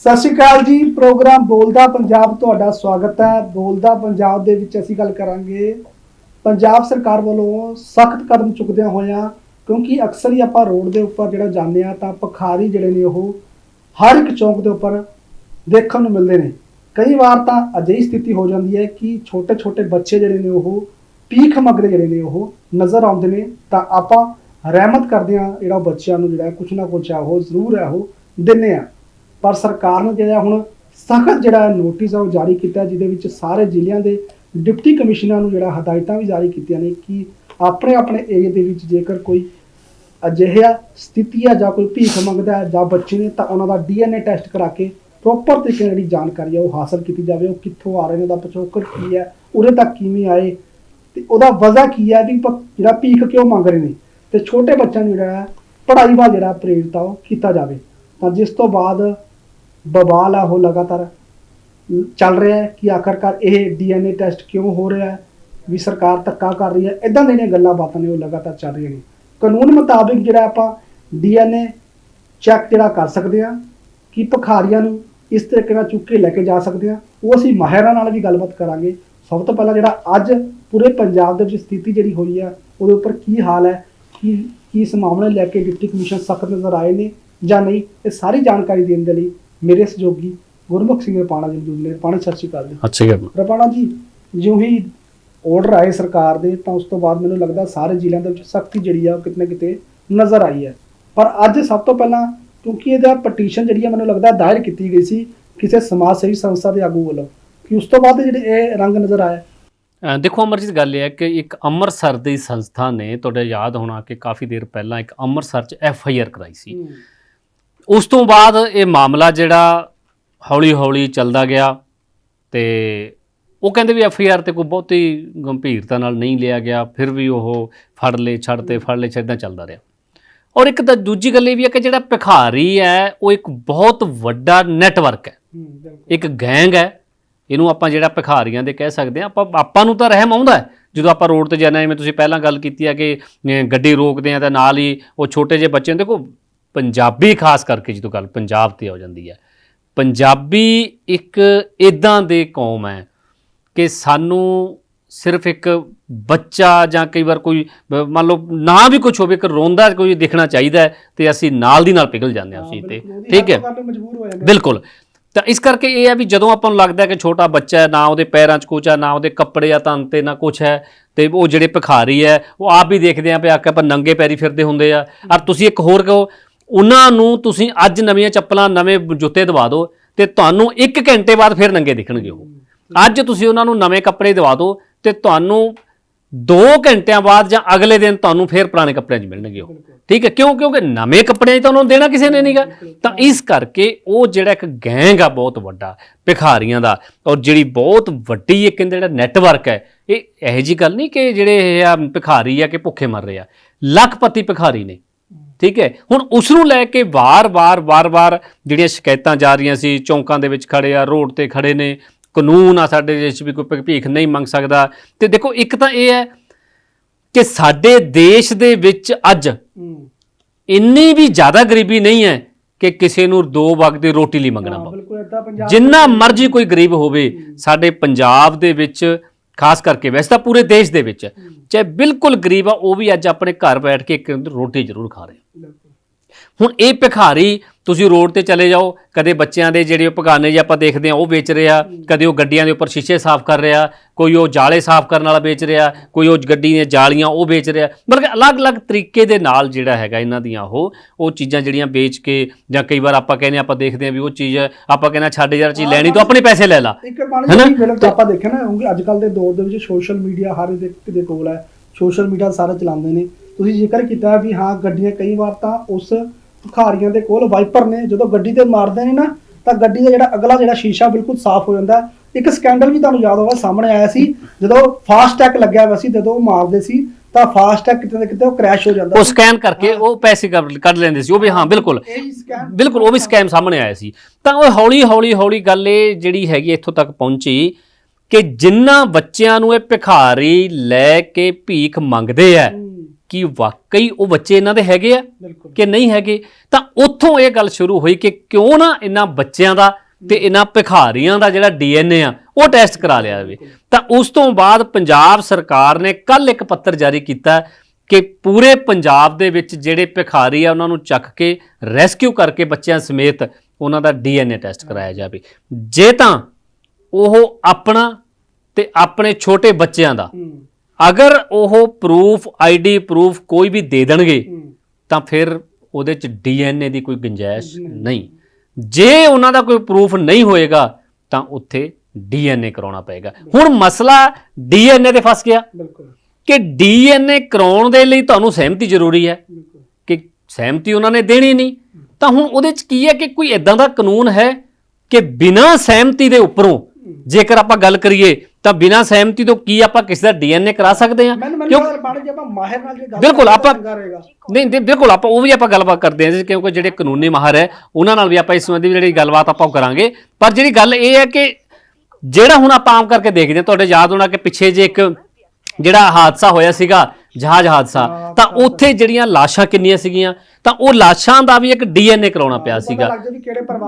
ਸਤਿ ਸ਼੍ਰੀ ਅਕਾਲ ਜੀ, ਪ੍ਰੋਗਰਾਮ ਬੋਲਦਾ ਪੰਜਾਬ ਤੁਹਾਡਾ ਸਵਾਗਤ ਹੈ। ਬੋਲਦਾ ਪੰਜਾਬ ਦੇ ਵਿੱਚ ਅਸੀਂ ਗੱਲ ਕਰਾਂਗੇ ਪੰਜਾਬ ਸਰਕਾਰ ਵੱਲੋਂ ਸਖਤ ਕਦਮ ਚੁੱਕਦਿਆਂ ਹੋਇਆਂ, ਕਿਉਂਕਿ ਅਕਸਰ ਹੀ ਆਪਾਂ ਰੋਡ ਦੇ ਉੱਪਰ ਜਿਹੜਾ ਜਾਂਦੇ ਆ ਤਾਂ ਭਖਾਰੀ ਜਿਹੜੇ ਨੇ ਉਹ ਹਰ ਇੱਕ ਚੌਂਕ ਦੇ ਉੱਪਰ ਦੇਖਣ ਨੂੰ ਮਿਲਦੇ ਨੇ। ਕਈ ਵਾਰ ਤਾਂ ਅਜਿਹੀ ਸਥਿਤੀ ਹੋ ਜਾਂਦੀ ਹੈ ਕਿ ਛੋਟੇ ਛੋਟੇ ਬੱਚੇ ਜਿਹੜੇ ਨੇ ਉਹ ਭੀਖ ਮੰਗਦੇ ਜਿਹੜੇ ਨੇ ਉਹ ਨਜ਼ਰ ਆਉਂਦੇ ਨੇ, ਤਾਂ ਆਪਾਂ ਰਹਿਮਤ ਕਰਦੇ ਆ ਜਿਹੜਾ ਬੱਚਿਆਂ ਨੂੰ ਜਿਹੜਾ ਕੁਛ ਨਾ ਕੁਛ ਆ ਉਹ ਜ਼ਰੂਰ ਹੈ ਉਹ ਦਿੰਨੇ ਆ ਪਰ ਸਰਕਾਰ ਨੇ ਜਿਹੜਾ ਹੁਣ ਸਖਤ ਜਿਹੜਾ ਨੋਟਿਸ ਆ ਉਹ ਜਾਰੀ ਕੀਤਾ, ਜਿਹਦੇ ਵਿੱਚ ਸਾਰੇ ਜ਼ਿਲ੍ਹਿਆਂ ਦੇ ਡਿਪਟੀ ਕਮਿਸ਼ਨਰਾਂ ਨੂੰ ਜਿਹੜਾ ਹਦਾਇਤਾਂ ਵੀ ਜਾਰੀ ਕੀਤੀਆਂ ਨੇ ਕਿ ਆਪਣੇ ਆਪਣੇ ਏਰੀਆ ਦੇ ਵਿੱਚ ਜੇਕਰ ਕੋਈ ਅਜਿਹਾ ਸਥਿਤੀ ਆ ਜਾਂ ਕੋਈ ਭੀਖ ਮੰਗਦਾ ਹੈ ਜਾਂ ਬੱਚੇ ਨੇ, ਤਾਂ ਉਹਨਾਂ ਦਾ ਡੀਐਨਏ ਟੈਸਟ ਕਰਾ ਕੇ ਪ੍ਰੋਪਰ ਤਰੀਕੇ ਨਾਲ ਜਿਹੜੀ ਜਾਣਕਾਰੀ ਆ ਉਹ ਹਾਸਲ ਕੀਤੀ ਜਾਵੇ। ਉਹ ਕਿੱਥੋਂ ਆ ਰਹੇ ਨੇ, ਉਹਦਾ ਪਿਛੋਕੜ ਕੀ ਹੈ, ਉਰੇ ਤੱਕ ਕਿਵੇਂ ਆਏ ਤੇ ਉਹਦਾ ਵਜ੍ਹਾ ਕੀ ਹੈ, ਵੀ ਪ- ਜਿਹੜਾ ਭੀਖ ਕਿਉਂ ਮੰਗ ਰਹੇ ਨੇ? ਤੇ ਛੋਟੇ ਬੱਚਿਆਂ ਨੂੰ ਜਿਹੜਾ ਹੈ, ਪੜ੍ਹਾਈ ਵੱਲ ਜਿਹੜਾ ਪ੍ਰੇਰਿਤ ਆ ਉਹ ਕੀਤਾ ਜਾਵੇ। ਤਾਂ ਜਿਸ ਤੋਂ ਬਾਅਦ ਬਵਾਲ ਆ ਉਹ ਲਗਾਤਾਰ ਚੱਲ ਰਿਹਾ ਹੈ ਕਿ ਆਖਰਕਾਰ ਇਹ ਡੀਐਨਏ ਟੈਸਟ ਕਿਉਂ ਹੋ ਰਿਹਾ ਹੈ ਵੀ ਸਰਕਾਰ ਧੱਕਾ ਕਰ ਰਹੀ ਹੈ ਇਦਾਂ ਦੀਆਂ ਜਿਹੜੀਆਂ ਗੱਲਾਂ ਬਾਤਾਂ ਨੇ ਉਹ ਲਗਾਤਾਰ ਚੱਲ ਰਹੀਆਂ ਨੇ ਕਾਨੂੰਨ ਮੁਤਾਬਿਕ ਜਿਹੜਾ ਆਪਾਂ ਡੀਐਨਏ ਚੈੱਕ ਜਿਹੜਾ ਕਰ ਸਕਦੇ ਆ ਕਿ ਭਖਾਰੀਆਂ ਨੂੰ ਇਸ ਤਰੀਕੇ ਨਾਲ ਚੁੱਕ ਕੇ ਲੈ ਕੇ ਜਾ ਸਕਦੇ ਆ ਉਹ ਅਸੀਂ ਮਾਹਿਰਾਂ ਨਾਲ ਵੀ ਗੱਲਬਾਤ ਕਰਾਂਗੇ ਸਭ ਤੋਂ ਪਹਿਲਾਂ ਜਿਹੜਾ ਅੱਜ ਪੂਰੇ ਪੰਜਾਬ ਦੇ ਵਿੱਚ ਸਥਿਤੀ ਜਿਹੜੀ ਹੋਈ ਆ ਉਹਦੇ ਉੱਪਰ ਕੀ ਹਾਲ ਹੈ ਕੀ ਕੀ ਇਸ ਮਾਮਲੇ ਲੈ ਕੇ ਡਿਪਟੀ ਕਮਿਸ਼ਨਰ ਸਖਤ ਨਜ਼ਰ ਆਏ ਨੇ ਜਾਂ ਨਹੀਂ ਇਹ ਸਾਰੀ ਜਾਣਕਾਰੀ ਦੇਣ ਦੇ ਲਈ ਮੇਰੇ ਸਹਿਯੋਗੀ ਗੁਰਮੁਖ ਸਿੰਘ ਰਪਾਣਾ ਜੀ ਮੌਜੂਦ ਨੇ ਰਪਾਣਾ ਸਤਿ ਸ਼੍ਰੀ ਅਕਾਲ ਜੀ। ਅੱਛਾ ਜੀ। ਰਪਾਣਾ ਜੀ ਜਿਉਂ ਹੀ ਆਰਡਰ ਆਏ ਸਰਕਾਰ ਦੇ ਤਾਂ ਉਸ ਤੋਂ ਬਾਅਦ ਮੈਨੂੰ ਲੱਗਦਾ ਸਾਰੇ ਜ਼ਿਲ੍ਹਿਆਂ ਦੇ ਵਿੱਚ ਸਖਤੀ ਜਿਹੜੀ ਆ ਉਹ ਕਿਤੇ ਨਾ ਕਿਤੇ ਨਜ਼ਰ ਆਈ ਹੈ। ਪਰ ਅੱਜ ਸਭ ਤੋਂ ਪਹਿਲਾਂ ਕਿਉਂਕਿ ਇਹਦਾ ਪਟੀਸ਼ਨ ਜਿਹੜੀ ਆ ਮੈਨੂੰ ਲੱਗਦਾ ਦਾਇਰ ਕੀਤੀ ਗਈ ਸੀ ਕਿਸੇ ਸਮਾਜ ਸੇਵੀ ਸੰਸਥਾ ਦੇ ਆਗੂ ਵੱਲੋਂ ਕਿ ਉਸ ਤੋਂ ਬਾਅਦ ਜਿਹੜੇ ਇਹ ਰੰਗ ਨਜ਼ਰ ਆਇਆ ਦੇਖੋ ਅਮਰਜੀਤ ਗੱਲ ਇਹ ਹੈ ਕਿ ਇੱਕ ਅੰਮ੍ਰਿਤਸਰ ਦੀ ਸੰਸਥਾ ਨੇ ਤੁਹਾਡੇ ਯਾਦ ਹੋਣਾ ਕਿ ਕਾਫੀ ਦੇਰ ਪਹਿਲਾਂ ਇੱਕ ਅੰਮ੍ਰਿਤਸਰ 'ਚ ਐਫ ਆਈ ਆਰ ਕਰਾਈ ਸੀ। ਉਸ ਤੋਂ ਬਾਅਦ ਇਹ ਮਾਮਲਾ ਜਿਹੜਾ ਹੌਲੀ ਹੌਲੀ ਚੱਲਦਾ ਗਿਆ ਤੇ ਉਹ ਕਹਿੰਦੇ ਵੀ ਐਫ ਆਈ ਆਰ ਤੇ ਕੋਈ ਬਹੁਤੀ ਗੰਭੀਰਤਾ ਨਾਲ ਨਹੀਂ ਲਿਆ ਗਿਆ ਫਿਰ ਵੀ ਉਹ ਫੜ ਲਏ ਛੱਡ ਤੇ ਫੜ ਲਏ ਛੱਡਦਾ ਚੱਲਦਾ ਰਿਹਾ। ਔਰ ਇੱਕ ਤਾਂ ਦੂਜੀ ਗੱਲ ਇਹ ਵੀ ਹੈ ਕਿ ਜਿਹੜਾ ਭਿਖਾਰੀ ਹੈ ਉਹ ਇੱਕ ਬਹੁਤ ਵੱਡਾ ਨੈਟਵਰਕ ਹੈ। ਇੱਕ ਗੈਂਗ ਹੈ ਇਹਨੂੰ ਆਪਾਂ ਜਿਹੜਾ ਭਿਖਾਰੀਆਂ ਦੇ ਕਹਿ ਸਕਦੇ ਹਾਂ ਆਪਾਂ ਆਪਾਂ ਨੂੰ ਤਾਂ ਰਹਿਮ ਆਉਂਦਾ ਹੈ। ਜਦੋਂ ਆਪਾਂ ਰੋਡ ਤੇ ਜਾਂਦੇ ਜਿਵੇਂ ਤੁਸੀਂ ਪਹਿਲਾਂ ਗੱਲ ਕੀਤੀ ਹੈ ਕਿ ਗੱਡੀ ਰੋਕਦੇ ਆ ਤਾਂ ਨਾਲ ਹੀ ਉਹ ਛੋਟੇ ਜਿਹੇ ਬੱਚੇ ਨੂੰ ਦੇਖੋ ਪੰਜਾਬੀ ਖਾਸ ਕਰਕੇ ਜਦੋਂ ਗੱਲ ਪੰਜਾਬ ਤੇ ਆ ਜਾਂਦੀ ਹੈ। ਪੰਜਾਬੀ ਇੱਕ ਇਦਾਂ ਦੇ ਕੌਮ ਹੈ ਕਿ ਸਾਨੂੰ ਸਿਰਫ ਇੱਕ ਬੱਚਾ ਜਾਂ ਕਈ ਵਾਰ ਕੋਈ ਮੰਨ ਲਓ ਨਾ ਵੀ ਕੁਝ ਹੋਵੇ ਕਿ ਰੋਂਦਾ ਕੋਈ ਦਿਖਣਾ ਚਾਹੀਦਾ ਤੇ ਅਸੀਂ ਨਾਲ ਦੀ ਨਾਲ ਪਿਘਲ ਜਾਂਦੇ ਹਾਂ ਉਸੇ ਤੇ। ਠੀਕ ਹੈ? ਬਿਲਕੁਲ। ਤਾਂ ਇਸ ਕਰਕੇ ਇਹ ਹੈ ਵੀ ਜਦੋਂ ਆਪਾਂ ਨੂੰ ਲੱਗਦਾ ਕਿ ਛੋਟਾ ਬੱਚਾ ਹੈ ਨਾ ਉਹਦੇ ਪੈਰਾਂ 'ਚ ਕੁਛ ਹੈ ਨਾ ਉਹਦੇ ਕੱਪੜੇ ਆ ਤਨ ਤੇ ਨਾ ਕੁਛ ਹੈ ਤੇ ਉਹ ਜਿਹੜੇ ਭਿਖਾਰੀ ਹੈ ਉਹ ਆਪ ਵੀ ਦੇਖਦੇ ਆ ਵੀ ਆਕੇ ਆਪਾਂ ਨੰਗੇ ਪੈਰੀ ਫਿਰਦੇ ਹੁੰਦੇ ਆ। ਔਰ ਤੁਸੀਂ ਇੱਕ ਹੋਰ ਕਹੋ ਉਹਨਾਂ ਨੂੰ ਤੁਸੀਂ ਅੱਜ ਨਵੀਆਂ ਚੱਪਲਾਂ, ਨਵੇਂ ਜੁੱਤੇ ਦਵਾ ਦਿਓ ਤੇ ਤੁਹਾਨੂੰ 1 ਘੰਟੇ ਬਾਅਦ ਫਿਰ ਨੰਗੇ ਦਿਖਣਗੇ ਉਹ। ਅੱਜ ਤੁਸੀਂ ਉਹਨਾਂ ਨੂੰ ਨਵੇਂ ਕੱਪੜੇ ਦਵਾ ਦਿਓ ਤੇ ਤੁਹਾਨੂੰ 2 ਘੰਟਿਆਂ ਬਾਅਦ ਜਾਂ ਅਗਲੇ ਦਿਨ ਤੁਹਾਨੂੰ ਫਿਰ ਪੁਰਾਣੇ ਕੱਪੜਿਆਂ 'ਚ ਮਿਲਣਗੇ ਉਹ। ਠੀਕ ਹੈ? ਕਿਉਂ? ਕਿਉਂਕਿ ਨਵੇਂ ਕੱਪੜਿਆਂ 'ਚ ਤਾਂ ਉਹਨਾਂ ਨੂੰ ਦੇਣਾ ਕਿਸੇ ਨੇ ਨਹੀਂਗਾ। ਤਾਂ ਇਸ ਕਰਕੇ ਉਹ ਜਿਹੜਾ ਇੱਕ ਗੈਂਗ ਆ ਬਹੁਤ ਵੱਡਾ, ਭਿਖਾਰੀਆਂ ਦਾ, ਔਰ ਜਿਹੜੀ ਬਹੁਤ ਵੱਡੀ ਇੱਕ ਇਹਦਾ ਜਿਹੜਾ ਨੈਟਵਰਕ ਹੈ, ਇਹ ਇਹੋ ਜੀ ਗੱਲ ਨਹੀਂ ਕਿ ਜਿਹੜੇ ਇਹ ਆ ਭਿਖਾਰੀ ਆ ਕਿ ਭੁੱਖੇ ਮਰ ਰਹੇ ਆ। ਲੱਖਪਤੀ ਭਿਖਾਰੀ ਨੇ। ਠੀਕ ਹੈ? ਹੁਣ ਉਸ ਨੂੰ ਲੈ ਕੇ ਵਾਰ-ਵਾਰ ਵਾਰ-ਵਾਰ ਜਿਹੜੀਆਂ ਸ਼ਿਕਾਇਤਾਂ ਜਾ ਰਹੀਆਂ ਸੀ ਚੌਂਕਾਂ ਦੇ ਵਿੱਚ ਖੜੇ ਆ ਰੋਡ ਤੇ ਖੜੇ ਨੇ ਕਾਨੂੰਨ ਆ ਸਾਡੇ ਦੇਸ਼ ਵੀ ਕੋਈ ਭੀਖ ਨਹੀਂ ਮੰਗ ਸਕਦਾ। ਤੇ ਦੇਖੋ ਇੱਕ ਤਾਂ ਇਹ ਹੈ ਕਿ ਸਾਡੇ ਦੇਸ਼ ਦੇ ਵਿੱਚ ਅੱਜ ਇੰਨੀ ਵੀ ਜ਼ਿਆਦਾ ਗਰੀਬੀ ਨਹੀਂ ਹੈ ਕਿ ਕਿਸੇ ਨੂੰ ਦੋ ਵਕਤ ਦੀ ਰੋਟੀ ਲਈ ਮੰਗਣਾ ਪਵੇ। ਬਿਲਕੁਲ ਏਦਾਂ ਪੰਜਾਬ ਜਿੰਨਾ ਮਰਜ਼ੀ ਕੋਈ ਗਰੀਬ ਹੋਵੇ ਸਾਡੇ ਪੰਜਾਬ ਦੇ ਵਿੱਚ ਖਾਸ ਕਰਕੇ ਵੈਸੇ ਤਾਂ ਪੂਰੇ ਦੇਸ਼ ਦੇ ਵਿੱਚ ਚਾਹੇ ਬਿਲਕੁਲ ਗਰੀਬ ਆ ਉਹ ਵੀ ਅੱਜ ਆਪਣੇ ਘਰ ਬੈਠ ਕੇ ਇੱਕ ਰੋਟੀ ਜ਼ਰੂਰ ਖਾ ਰਹੇ। ਹੁਣ ਇਹ ਭਿਖਾਰੀ ਤੁਸੀਂ ਰੋਡ ਤੇ ਚਲੇ ਜਾਓ ਕਦੇ ਬੱਚਿਆਂ ਦੇ ਜਿਹੜੇ ਪਗਾਨੇ ਜੇ ਆਪਾਂ ਦੇਖਦੇ ਆ ਉਹ ਵੇਚ ਰਿਹਾ ਕਦੇ ਉਹ ਗੱਡੀਆਂ ਦੇ ਉੱਪਰ ਸ਼ੀਸ਼ੇ ਸਾਫ਼ ਕਰ ਰਿਹਾ ਕੋਈ ਉਹ ਜਾਲੇ ਸਾਫ਼ ਕਰਨ ਵਾਲਾ ਵੇਚ ਰਿਹਾ ਕੋਈ ਉਹ ਗੱਡੀ ਦੀਆਂ ਜਾਲੀਆਂ ਉਹ ਵੇਚ ਰਿਹਾ। ਮਤਲਬ ਕਿ ਅਲੱਗ-ਅਲੱਗ ਤਰੀਕੇ ਦੇ ਨਾਲ ਜਿਹੜਾ ਹੈਗਾ ਇਹਨਾਂ ਦੀਆਂ ਉਹ ਉਹ ਚੀਜ਼ਾਂ ਜਿਹੜੀਆਂ ਵੇਚ ਕੇ ਜਾਂ ਕਈ ਵਾਰ ਆਪਾਂ ਕਹਿੰਦੇ ਆਪਾਂ ਦੇਖਦੇ ਆ ਵੀ ਉਹ ਚੀਜ਼ ਆਪਾਂ ਕਹਿੰਦੇ ਛੱਡ ਯਾਰ ਚੀਜ਼ ਲੈਣੀ ਤਾਂ ਆਪਣੇ ਪੈਸੇ ਲੈ ਲਾ। ਹੈਨਾ? ਜੀ ਫਿਲਮ ਤਾਂ ਆਪਾਂ ਦੇਖਿਆ ਨਾ ਕਿਉਂਕਿ ਅੱਜ ਕੱਲ ਦੇ ਦੌਰ ਦੇ ਵਿੱਚ ਸੋਸ਼ਲ ਮੀਡੀਆ ਹਰ ਇੱਕ ਦੇ ਕੋਲ ਹੈ। ਸੋਸ਼ਲ ਮੀਡੀਆ ਸਾਰੇ ਚਲਾਉਂਦੇ ਨੇ। ਤੁਸੀਂ ਜ਼ਿਕਰ ਕੀਤਾ ਵੀ ਹਾਂ ਗੱਡੀਆਂ ਕਈ ਵਾਰ ਤਾਂ ਉਸ ਭਿਖਾਰੀਆਂ ਦੇ ਕੋਲ ਵਾਈਪਰ ਨੇ ਜਦੋਂ ਗੱਡੀ ਤੇ ਮਾਰਦੇ ਨੇ ਨਾ ਤਾਂ ਗੱਡੀ ਦਾ ਜਿਹੜਾ ਅਗਲਾ ਜਿਹੜਾ ਸ਼ੀਸ਼ਾ ਬਿਲਕੁਲ ਸਾਫ਼ ਹੋ ਜਾਂਦਾ। ਇੱਕ ਸਕੈਂਡਲ ਵੀ ਤੁਹਾਨੂੰ ਯਾਦ ਹੋਗਾ ਸਾਹਮਣੇ ਆਇਆ ਸੀ ਜਦੋਂ ਫਾਸਟ ਟੈਗ ਲੱਗਿਆ ਹੋਇਆ ਸੀ ਜਦੋਂ ਉਹ ਮਾਰਦੇ ਸੀ ਤਾਂ ਫਾਸਟ ਟੈਗ ਕਿਤੇ ਨਾ ਕਿਤੇ ਉਹ ਕ੍ਰੈਸ਼ ਹੋ ਜਾਂਦਾ ਉਹ। ਸਕੈਨ ਕਰਕੇ ਉਹ ਪੈਸੇ ਕੱਢ ਲੈਂਦੇ ਸੀ ਉਹ ਵੀ ਹਾਂ ਬਿਲਕੁਲ। ਬਿਲਕੁਲ ਉਹ ਵੀ ਸਕੈਮ ਸਾਹਮਣੇ ਆਇਆ ਸੀ। ਤਾਂ ਉਹ ਹੌਲੀ ਹੌਲੀ ਹੌਲੀ ਗੱਲ ਇਹ ਜਿਹੜੀ ਹੈਗੀ ਇੱਥੋਂ ਤੱਕ ਪਹੁੰਚੀ ਕਿ ਜਿੰਨਾ ਬੱਚਿਆਂ ਨੂੰ ਇਹ ਭਿਖਾਰੀ ਲੈ ਕੇ ਭੀਖ ਮੰਗਦੇ ਆ ਕੀ ਵਾਕਈ ਉਹ ਬੱਚੇ ਇਹਨਾਂ ਦੇ ਹੈਗੇ ਆ ਕਿ ਨਹੀਂ ਹੈਗੇ? ਤਾਂ ਉੱਥੋਂ ਇਹ ਗੱਲ ਸ਼ੁਰੂ ਹੋਈ ਕਿ ਕਿਉਂ ਨਾ ਇਹਨਾਂ ਬੱਚਿਆਂ ਦਾ ਤੇ ਇਹਨਾਂ ਭਿਖਾਰੀਆਂ ਦਾ ਜਿਹੜਾ ਡੀਐਨਏ ਆ ਉਹ ਟੈਸਟ ਕਰਾ ਲਿਆ ਜਾਵੇ। ਤਾਂ ਉਸ ਤੋਂ ਬਾਅਦ ਪੰਜਾਬ ਸਰਕਾਰ ਨੇ ਕੱਲ ਇੱਕ ਪੱਤਰ ਜਾਰੀ ਕੀਤਾ ਕਿ ਪੂਰੇ ਪੰਜਾਬ ਦੇ ਵਿੱਚ ਜਿਹੜੇ ਭਿਖਾਰੀ ਆ ਉਹਨਾਂ ਨੂੰ ਚੱਕ ਕੇ ਰੈਸਕਿਊ ਕਰਕੇ ਬੱਚਿਆਂ ਸਮੇਤ ਉਹਨਾਂ ਦਾ ਡੀਐਨਏ ਟੈਸਟ ਕਰਾਇਆ ਜਾਵੇ। ਜੇ ਤਾਂ ਉਹ ਆਪਣਾ ਤੇ ਆਪਣੇ ਛੋਟੇ ਬੱਚਿਆਂ ਦਾ ਅਗਰ ਉਹ ਪ੍ਰੂਫ ਆਈਡੀ ਪ੍ਰੂਫ ਕੋਈ ਵੀ ਦੇ ਦੇਣਗੇ ਤਾਂ ਫਿਰ ਉਹਦੇ ਚ ਡੀਐਨਏ ਦੀ ਕੋਈ ਗੁੰਜਾਇਸ਼ ਨਹੀਂ। ਜੇ ਉਹਨਾਂ ਦਾ ਕੋਈ ਪ੍ਰੂਫ ਨਹੀਂ ਹੋਏਗਾ ਤਾਂ ਉੱਥੇ ਡੀਐਨਏ ਕਰਾਉਣਾ ਪਏਗਾ। ਹੁਣ ਮਸਲਾ ਡੀਐਨਏ ਤੇ ਫਸ ਗਿਆ। ਬਿਲਕੁਲ। ਕਿ ਡੀਐਨਏ ਕਰਾਉਣ ਦੇ ਲਈ ਤੁਹਾਨੂੰ ਸਹਿਮਤੀ ਜ਼ਰੂਰੀ ਹੈ ਕਿ ਸਹਿਮਤੀ ਉਹਨਾਂ ਨੇ ਦੇਣੀ ਨਹੀਂ ਤਾਂ ਹੁਣ ਉਹਦੇ ਚ ਕੀ ਹੈ ਕਿ ਕੋਈ ਇਦਾਂ ਦਾ ਕਾਨੂੰਨ ਹੈ ਕਿ ਬਿਨਾਂ ਸਹਿਮਤੀ ਦੇ ਉੱਪਰੋਂ ਜੇਕਰ ਆਪਾਂ ਗੱਲ ਕਰੀਏ ਤਾਂ ਬਿਨਾਂ ਸਹਿਮਤੀ ਤੋਂ ਕੀ ਆਪਾਂ ਕਿਸੇ ਦਾ ਡੀਐਨਏ ਕਰਾ ਸਕਦੇ ਹਾਂ? ਮੈਨੂੰ ਕਿਉਂ- ਮੈਨੂੰ ਬਾਣ ਜੇ ਆਪਾਂ ਮਾਹਿਰ ਨਾਲ ਜੇ ਗੱਲ ਬਿਲਕੁਲ, ਆਪਾਂ- ਨਹੀਂ ਨਹੀਂ ਬਿਲਕੁਲ ਆਪਾਂ ਉਹ ਵੀ ਆਪਾਂ ਗੱਲਬਾਤ ਕਰਦੇ ਹਾਂ ਜੀ, ਕਿਉਂਕਿ ਜਿਹੜੇ ਕਾਨੂੰਨੀ ਮਾਹਰ ਹੈ ਉਹਨਾਂ ਨਾਲ ਵੀ ਆਪਾਂ ਇਸ ਸੰਬੰਧੀ ਵੀ ਜਿਹੜੀ ਗੱਲਬਾਤ ਆਪਾਂ ਉਹ ਕਰਾਂਗੇ। ਪਰ ਜਿਹੜੀ ਗੱਲ ਇਹ ਹੈ ਕਿ ਜਿਹੜਾ ਹੁਣ ਆਪਾਂ ਆਮ ਕਰਕੇ ਦੇਖਦੇ ਹਾਂ ਤੁਹਾਡੇ ਯਾਦ ਹੋਣਾ ਕਿ ਪਿੱਛੇ ਜੇ ਇੱਕ ਜਿਹੜਾ ਹਾਦਸਾ ਹੋਇਆ ਸੀਗਾ ਜਹਾਜ਼ ਹਾਦਸਾ। ਤਾਂ ਉੱਥੇ ਜਿਹੜੀਆਂ ਲਾਸ਼ਾਂ ਕਿੰਨੀਆਂ ਸੀਗੀਆਂ ਤਾਂ ਉਹ ਲਾਸ਼ਾਂ ਦਾ ਵੀ ਇੱਕ ਡੀਐਨਏ ਕਰਾਉਣਾ ਪਿਆ ਸੀਗਾ।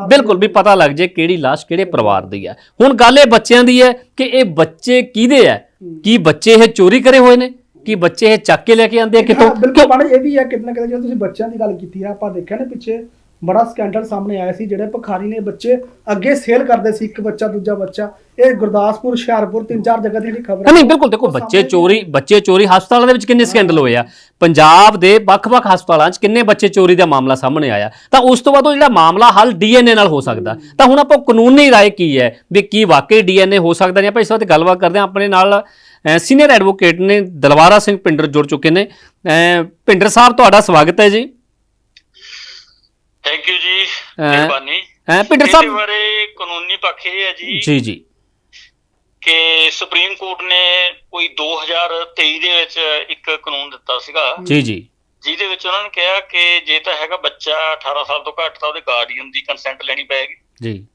ਬਿਲਕੁਲ ਵੀ ਪਤਾ ਲੱਗ ਜੇ ਕਿਹੜੀ ਲਾਸ਼ ਕਿਹੜੇ ਪਰਿਵਾਰ ਦੀ ਹੈ। ਹੁਣ ਗੱਲ ਇਹ ਬੱਚਿਆਂ ਦੀ ਹੈ ਕਿ ਇਹ ਬੱਚੇ ਕਿਹਦੇ ਹੈ? ਕੀ ਬੱਚੇ ਇਹ ਚੋਰੀ ਕਰੇ ਹੋਏ ਨੇ? ਕੀ ਬੱਚੇ ਇਹ ਚੱਕ ਕੇ ਲੈ ਕੇ ਆਂਦੇ ਆ ਕਿਤੋਂ ਬਿਲਕੁਲ ਇਹ ਵੀ ਹੈ ਕਿਤੇ ਨਾ ਕਿਤੇ ਜਦੋਂ ਤੁਸੀਂ ਬੱਚਿਆਂ ਦੀ ਗੱਲ ਕੀਤੀ ਹੈ ਆਪਾਂ ਦੇਖਿਆ ਨਾ ਪਿੱਛੇ ਬੜਾ ਸਕੈਂਡਲ ਸਾਹਮਣੇ ਆਇਆ ਸੀ ਜਿਹੜੇ ਭਖਾਰੀ ਨੇ ਬੱਚੇ ਅੱਗੇ ਸੇਲ ਕਰਦੇ ਸੀ ਇੱਕ ਬੱਚਾ ਦੂਜਾ ਬੱਚਾ। ਇਹ ਗੁਰਦਾਸਪੁਰ ਹੁਸ਼ਿਆਰਪੁਰ ਤਿੰਨ ਚਾਰ ਜਗ੍ਹਾ ਦੀ ਜਿਹੜੀ ਖਬਰ ਨਹੀਂ ਬਿਲਕੁਲ ਦੇਖੋ ਬੱਚੇ ਚੋਰੀ ਬੱਚੇ ਚੋਰੀ ਹਸਪਤਾਲਾਂ ਦੇ ਵਿੱਚ ਕਿੰਨੇ ਸਕੈਂਡਲ ਹੋਏ ਆ। ਪੰਜਾਬ ਦੇ ਵੱਖ-ਵੱਖ ਹਸਪਤਾਲਾਂ 'ਚ ਕਿੰਨੇ ਬੱਚੇ ਚੋਰੀ ਦਾ ਮਾਮਲਾ ਸਾਹਮਣੇ ਆਇਆ। ਤਾਂ ਉਸ ਤੋਂ ਬਾਅਦ ਉਹ ਜਿਹੜਾ ਮਾਮਲਾ ਹੱਲ ਡੀਐਨਏ ਨਾਲ ਹੋ ਸਕਦਾ। ਤਾਂ ਹੁਣ ਆਪਾਂ ਕਾਨੂੰਨੀ ਰਾਏ ਕੀ ਹੈ? ਵੀ ਕੀ ਵਾਕਈ ਡੀਐਨਏ ਹੋ ਸਕਦਾ ਨਹੀਂ ਆਪਾਂ ਇਸ ਵਾਰ ਗੱਲਬਾਤ ਕਰਦੇ ਹਾਂ ਆਪਣੇ ਨਾਲ ਸੀਨੀਅਰ ਐਡਵੋਕੇਟ ਨੇ ਦਲਵਾਰਾ ਸਿੰਘ ਪਿੰਡਰ ਜੁੜ ਚੁੱਕੇ ਨੇ। ਪਿੰਡਰ ਸਾਹਿਬ ਤੁਹਾਡਾ ਸਵਾਗਤ ਹੈ ਜੀ। ਥੈਂਕ ਯੂ ਜੀ ਮਿਹਰਬਾਨੀ। ਪਿੰਡਰ ਇਹਦੇ ਸਾਹਿਬ ਬਾਰੇ ਕਾਨੂੰਨੀ ਪੱਖ ਇਹ ਹੈ ਜੀ ਜੀ ਜੀ। ਕਿ ਸੁਪਰੀਮ ਕੋਰਟ ਨੇ ਕੋਈ 2023 ਦੇ ਵਿੱਚ ਇੱਕ ਕਾਨੂੰਨ ਦਿੱਤਾ ਸੀਗਾ। ਜੀ ਜੀ। ਜਿਹਦੇ ਵਿੱਚ ਉਹਨਾਂ ਨੇ ਕਿਹਾ ਕਿ ਜੇ ਤਾਂ ਹੈਗਾ ਬੱਚਾ 18 ਸਾਲ ਤੋਂ ਘੱਟ ਤਾਂ ਉਹਦੇ ਗਾਰਡੀਅਨ ਦੀ ਕੰਸੈਂਟ ਲੈਣੀ ਪਏਗੀ। ਜੀ।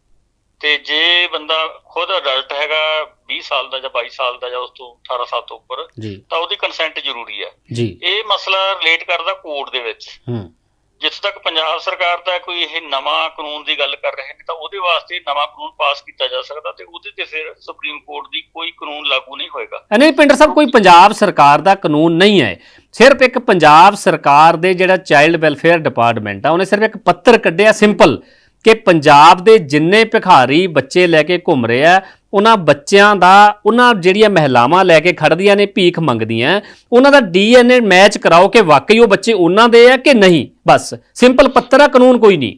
ਤੇ ਜੇ ਬੰਦਾ ਖੁਦ ਅਡਲਟ ਹੈਗਾ 20 ਸਾਲ ਦਾ ਜਾਂ 22 ਸਾਲ ਦਾ ਜਾਂ ਉਸ ਤੋਂ 18 ਸਾਲ ਤੋਂ ਉੱਪਰ ਤਾਂ ਉਹਦੀ ਕੰਸੈਂਟ ਜ਼ਰੂਰੀ ਹੈ। ਜੀ। ਇਹ ਮਸਲਾ ਰਿਲੇਟ ਕਰਦਾ ਕੋਰਟ ਦੇ ਵਿੱਚ। ਹੂੰ। ਜਿੱਥੇ ਤੱਕ ਪੰਜਾਬ ਸਰਕਾਰ ਦਾ ਕੋਈ ਇਹ ਨਵਾਂ ਕਾਨੂੰਨ ਦੀ ਗੱਲ ਕਰ ਰਹੇ ਨੇ, ਤਾਂ ਉਹਦੇ ਵਾਸਤੇ ਨਵਾਂ ਕਾਨੂੰਨ ਪਾਸ ਕੀਤਾ ਜਾ ਸਕਦਾ ਤੇ ਉਹਦੇ ਤੇ ਫਿਰ ਸੁਪਰੀਮ ਕੋਰਟ ਦੀ ਕੋਈ ਕਾਨੂੰਨ ਲਾਗੂ ਨਹੀਂ ਹੋਏਗਾ। ਨਹੀਂ ਪਿੰਡਰ ਸਾਹਿਬ, ਕੋਈ ਪੰਜਾਬ ਸਰਕਾਰ ਦਾ ਕਾਨੂੰਨ ਨਹੀਂ ਹੈ। ਸਿਰਫ ਇੱਕ ਪੰਜਾਬ ਸਰਕਾਰ ਦੇ ਜਿਹੜਾ ਚਾਈਲਡ ਵੈਲਫੇਅਰ ਡਿਪਾਰਟਮੈਂਟ ਆ, ਉਹਨੇ ਸਿਰਫ ਇੱਕ ਪੱਤਰ ਕੱਢਿਆ ਸਿੰਪਲ ਕਿ ਪੰਜਾਬ ਦੇ ਜਿੰਨੇ ਭਿਖਾਰੀ ਬੱਚੇ ਲੈ ਕੇ ਘੁੰਮ ਰਹੇ ਆ ਉਹਨਾਂ ਬੱਚਿਆਂ ਦਾ ਉਹਨਾਂ ਜਿਹੜੀਆਂ ਮਹਿਲਾਵਾਂ ਲੈ ਕੇ ਖੜਦੀਆਂ ਨੇ ਭੀਖ ਮੰਗਦੀਆਂ ਉਹਨਾਂ ਦਾ ਡੀਐਨਏ ਮੈਚ ਕਰਾਓ ਕਿ ਵਾਕਈ ਉਹ ਬੱਚੇ ਉਹਨਾਂ ਦੇ ਆ ਕਿ ਨਹੀਂ? ਬਸ ਸਿੰਪਲ ਪੱਤਰ ਆ ਕਾਨੂੰਨ ਕੋਈ ਨਹੀਂ।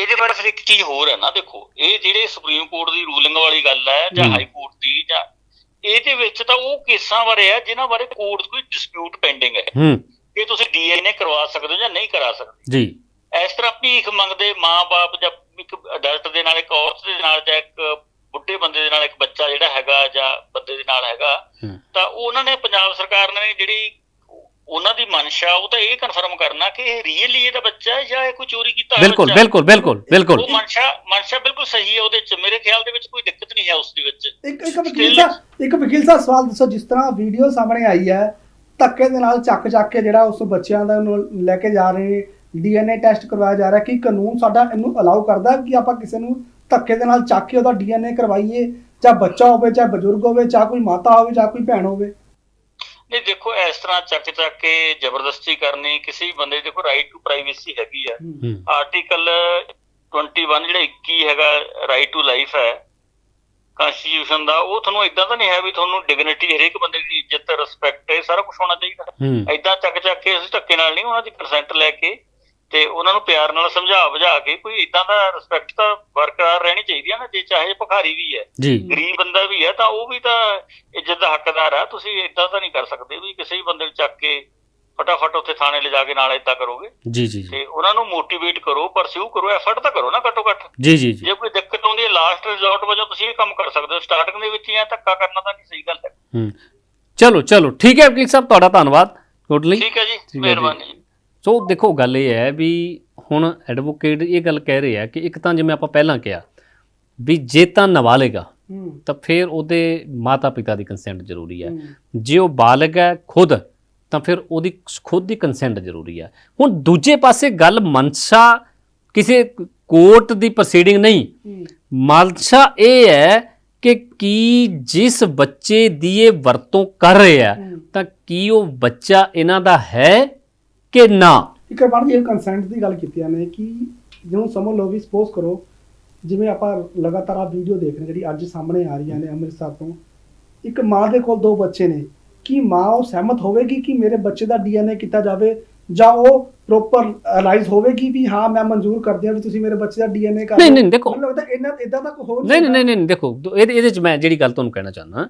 ਇਹਦੇ ਬਾਰੇ ਫਿਰ ਇੱਕ ਚੀਜ਼ ਹੋਰ ਹੈ ਨਾ ਦੇਖੋ ਇਹ ਜਿਹੜੇ ਸੁਪਰੀਮ ਕੋਰਟ ਦੀ ਰੂਲਿੰਗ ਵਾਲੀ ਗੱਲ ਹੈ ਜਾਂ। ਹਾਈ ਕੋਰਟ ਦੀ ਜਾਂ ਇਹਦੇ ਵਿੱਚ ਤਾਂ ਉਹ ਕੇਸਾਂ ਬਾਰੇ ਹੈ ਜਿਨ੍ਹਾਂ ਬਾਰੇ ਕੋਰਟ ਕੋਈ ਡਿਸਪਿਊਟ ਪੈਂਡਿੰਗ ਹੈ। ਹੂੰ। ਕਿ ਤੁਸੀਂ ਡੀਐਨਏ ਕਰਵਾ ਸਕਦੇ ਹੋ ਜਾਂ ਨਹੀਂ ਕਰਾ ਸਕਦੇ। ਜੀ। ਇਸ ਤਰ੍ਹਾਂ ਭੀਖ ਮੰਗਦੇ ਮਾਂ-ਬਾਪ ਜਾਂ ਇੱਕ ਅਡਲਟ ਦੇ ਨਾਲ ਇੱਕ ਔਰਤ ਦੇ ਨਾਲ ਜਾਂ ਇੱਕ ਬੁੱਢੇ ਬੰਦੇ ਦੇ ਨਾਲ ਇੱਕ ਬੱਚਾ ਜਿਹੜਾ ਹੈਗਾ ਜਾਂ ਬੰਦੇ ਦੇ ਨਾਲ ਹੈਗਾ ਤਾਂ ਉਹਨਾਂ ਨੇ ਪੰਜਾਬ ਸਰਕਾਰ ਨੇ ਜਿਹੜੀ ਉਹਨਾਂ ਦੀ ਮਨਸ਼ਾ ਉਹ ਤਾਂ ਇਹ ਕਨਫਰਮ ਕਰਨਾ ਕਿ ਇਹ ਰੀਅਲੀ ਇਹਦਾ ਬੱਚਾ ਹੈ ਜਾਂ ਇਹ ਕੋਈ ਚੋਰੀ ਕੀਤਾ ਹੋਇਆ ਬਿਲਕੁਲ। ਬਿਲਕੁਲ ਬਿਲਕੁਲ ਬਿਲਕੁਲ ਉਹ ਮਨਸ਼ਾ ਮਨਸ਼ਾ ਬਿਲਕੁਲ ਸਹੀ ਹੈ ਉਹਦੇ ਚ। ਮੇਰੇ ਖਿਆਲ ਦੇ ਵਿੱਚ ਕੋਈ ਦਿੱਕਤ ਨਹੀਂ ਹੈ ਉਸ ਦੇ ਵਿੱਚ। ਇੱਕ ਇੱਕ ਵਕੀਲ ਸਾਹਿਬ ਇੱਕ ਵਕੀਲ ਸਾਹਿਬ ਸਵਾਲ ਦੱਸੋ ਜਿਸ ਤਰ੍ਹਾਂ ਵੀਡੀਓ ਸਾਹਮਣੇ ਆਈ ਹੈ ਧੱਕੇ ਦੇ ਨਾਲ ਚੱਕ ਚੱਕ ਕੇ ਜਿਹੜਾ ਉਸ ਬੱਚਿਆਂ ਦਾ ਨੂੰ ਲੈ ਕੇ ਜਾ ਰਹੇ ਡੀਐਨਏ ਟੈਸਟ ਕਰਵਾਇਆ ਜਾ ਰਿਹਾ ਕਿ ਕਾਨੂੰਨ ਸਾਡਾ ਇਹਨੂੰ ਅਲਾਉ ਕਰਦਾ ਕਿ ਆਪਾਂ ਕਿਸੇ ਨੂੰ ਧੱਕੇ ਦੇ ਨਾਲ ਚੱਕ ਕੇ ਉਹਦਾ ਡੀਐਨਏ ਕਰਵਾਈਏ ਚਾਹੇ ਬੱਚਾ ਹੋਵੇ ਚਾਹੇ ਬਜ਼ੁਰਗ ਹੋਵੇ ਚਾਹੇ ਕੋਈ ਮਾਤਾ ਹੋਵੇ ਚਾਹੇ ਕੋਈ ਭੈਣ ਹੋਵੇ। ਨਹੀਂ ਦੇਖੋ ਇਸ ਤਰ੍ਹਾਂ ਚੱਕ ਚੱਕ ਕੇ ਜ਼ਬਰਦਸਤੀ ਕਰਨੀ ਕਿਸੇ ਵੀ ਬੰਦੇ ਦੀ ਦੇਖੋ ਰਾਈਟ ਟੂ ਪ੍ਰਾਈਵੇਸੀ ਹੈਗੀ ਆ। ਆਰਟੀਕਲ 21 ਜਿਹੜਾ 21 ਹੈਗਾ ਰਾਈਟ ਟੂ ਲਾਈਫ ਹੈ ਕਨਸਟੀਟਿਊਸ਼ਨ ਦਾ ਉਹ ਤੁਹਾਨੂੰ ਇਦਾਂ ਤਾਂ ਨਹੀਂ ਹੈ ਵੀ ਤੁਹਾਨੂੰ ਡਿਗਨਿਟੀ ਹਰੇਕ ਬੰਦੇ ਦੀ ਇੱਜ਼ਤ ਰਿਸਪੈਕਟ ਇਹ ਸਾਰਾ ਕੁਝ ਹੋਣਾ ਚਾਹੀਦਾ। ਐਦਾਂ ਚੱਕ ਚੱਕ ਕੇ ਅਸੀਂ ਧੱਕੇ ਨਾਲ ਨਹੀਂ ਉਹਨਾਂ ਦੀ ਕੰਸੈਂਟ ਲੈ ਕੇ ਤੇ ਉਹਨਾਂ ਨੂੰ ਪਿਆਰ ਨਾਲ ਸਮਝਾ ਬੁਝਾ ਕੇ ਕੋਈ ਇਦਾਂ ਦਾ ਰਿਸਪੈਕਟ ਤਾਂ ਬਰਕਰਾਰ ਰਹਿਣੀ ਚਾਹੀਦੀ ਹੈ ਨਾ ਜੇ ਚਾਹੇ ਭਿਖਾਰੀ ਵੀ ਹੈ ਗਰੀਬ ਬੰਦਾ ਵੀ ਹੈ ਤਾਂ ਉਹ ਵੀ ਤਾਂ ਇੱਜ਼ਤ ਦਾ ਹੱਕਦਾਰ ਹੈ ਤੁਸੀਂ ਇਦਾਂ ਤਾਂ ਨਹੀਂ ਕਰ ਸਕਦੇ ਵੀ ਕਿਸੇ ਵੀ ਬੰਦੇ ਨੂੰ ਚੱਕ ਕੇ ਫਟਾਫਟ ਉੱਥੇ ਥਾਣੇ ਲਿਜਾ ਕੇ ਨਾਲ ਇਦਾਂ ਕਰੋਗੇ। ਜੀ ਜੀ ਤੇ ਉਹਨਾਂ ਨੂੰ ਮੋਟੀਵੇਟ ਕਰੋ ਪਰਸਿਊ ਕਰੋ ਐਫਰਟ ਤਾਂ ਕਰੋ ਨਾ ਘੱਟੋ ਘੱਟ ਜੀ ਜੀ। ਜੀ ਕੋਈ ਦਿੱਕਤ ਆਉਂਦੀ ਹੈ ਲਾਸਟ ਰਿਜ਼ੋਰਟ ਵਜੋਂ ਤੁਸੀਂ ਇਹ ਕੰਮ ਕਰ ਸਕਦੇ ਹੋ। ਸਟਾਰਟਿੰਗ ਦੇ ਵਿੱਚ ਹੀ ਐ ਧੱਕਾ ਕਰਨਾ ਤਾਂ ਨਹੀਂ ਸਹੀ ਗੱਲ ਹੈ। ਹੂੰ। ਚਲੋ ਚਲੋ। ਠੀਕ ਹੈ ਵਕੀਲ ਸਾਹਿਬ ਤੁਹਾਡਾ ਧੰਨਵਾਦ। ਟੋਟਲੀ ਠੀਕ ਹੈ ਜੀ। ਮਿਹਰਬਾਨੀ। ਸੋ ਦੇਖੋ ਗੱਲ ਇਹ ਹੈ ਵੀ ਹੁਣ ਐਡਵੋਕੇਟ ਇਹ ਗੱਲ ਕਹਿ ਰਹੇ ਆ ਕਿ ਇੱਕ ਤਾਂ ਜਿਵੇਂ ਆਪਾਂ ਪਹਿਲਾਂ ਕਿਹਾ ਵੀ ਜੇ ਤਾਂ ਨਾਬਾਲਿਗ ਆ ਹੂੰ। ਤਾਂ ਫਿਰ ਉਹਦੇ ਮਾਤਾ ਪਿਤਾ ਦੀ ਕੰਸੈਂਟ ਜ਼ਰੂਰੀ ਹੈ। ਹੂੰ, ਜੇ ਉਹ ਬਾਲਗ ਹੈ ਖੁਦ ਤਾਂ ਫਿਰ ਉਹਦੀ ਖੁਦ ਦੀ ਕੰਸੈਂਟ ਜ਼ਰੂਰੀ ਹੈ। ਹੁਣ ਦੂਜੇ ਪਾਸੇ ਗੱਲ ਮਨਸ਼ਾ ਕਿਸੇ ਕੋਰਟ ਦੀ ਪ੍ਰੋਸੀਡਿੰਗ ਨਹੀਂ। ਮਨਸ਼ਾ ਇਹ ਹੈ ਕਿ ਕੀ ਜਿਸ ਬੱਚੇ ਦੀ ਇਹ ਵਰਤੋਂ ਕਰ ਰਿਹਾ ਤਾਂ ਕੀ ਉਹ ਬੱਚਾ ਇਹਨਾਂ ਦਾ ਹੈ? ਕਿ ਨਾ ਇੱਕ ਵਾਰ ਜੀ ਕੰਸੈਂਟ ਦੀ ਗੱਲ ਕੀਤੀ ਨੇ ਕਿ ਜਿਉਂ ਸਮਝ ਲਓ ਵੀ ਸਪੋਜ਼ ਕਰੋ ਜਿਵੇਂ ਆਪਾਂ ਲਗਾਤਾਰ ਆ ਵੀਡੀਓ ਦੇਖ ਰਹੇ ਜਿਹੜੀ ਅੱਜ ਸਾਹਮਣੇ ਆ ਰਹੀਆਂ ਨੇ ਅੰਮ੍ਰਿਤਸਰ ਤੋਂ ਇੱਕ ਮਾਂ ਦੇ ਕੋਲ ਦੋ ਬੱਚੇ ਨੇ ਕੀ ਮਾਂ ਉਹ ਸਹਿਮਤ ਹੋਵੇਗੀ ਕਿ ਮੇਰੇ ਬੱਚੇ ਦਾ ਡੀਐਨਏ ਕੀਤਾ ਜਾਵੇ ਜਾਂ ਉਹ ਪ੍ਰੋਪਰ ਅਲਾਈਜ਼ ਹੋਵੇਗੀ ਵੀ ਹਾਂ ਮੈਂ ਮਨਜ਼ੂਰ ਕਰਦੀ ਹਾਂ ਵੀ ਤੁਸੀਂ ਮੇਰੇ ਬੱਚੇ ਦਾ ਡੀਐਨਏ ਕਰ ਨਹੀਂ। ਨਹੀਂ, ਦੇਖੋ। ਮੈਨੂੰ ਲੱਗਦਾ ਇਹਨਾਂ ਇਦਾਂ ਦਾ ਕੋਈ ਹੋਰ ਨਹੀਂ ਨਹੀਂ ਨਹੀਂ ਨਹੀਂ ਦੇਖੋ ਇਹਦੇ ਇਹਦੇ ਚ ਮੈਂ ਜਿਹੜੀ ਗੱਲ ਤੁਹਾਨੂੰ ਕਹਿਣਾ ਚਾਹੁੰਦਾ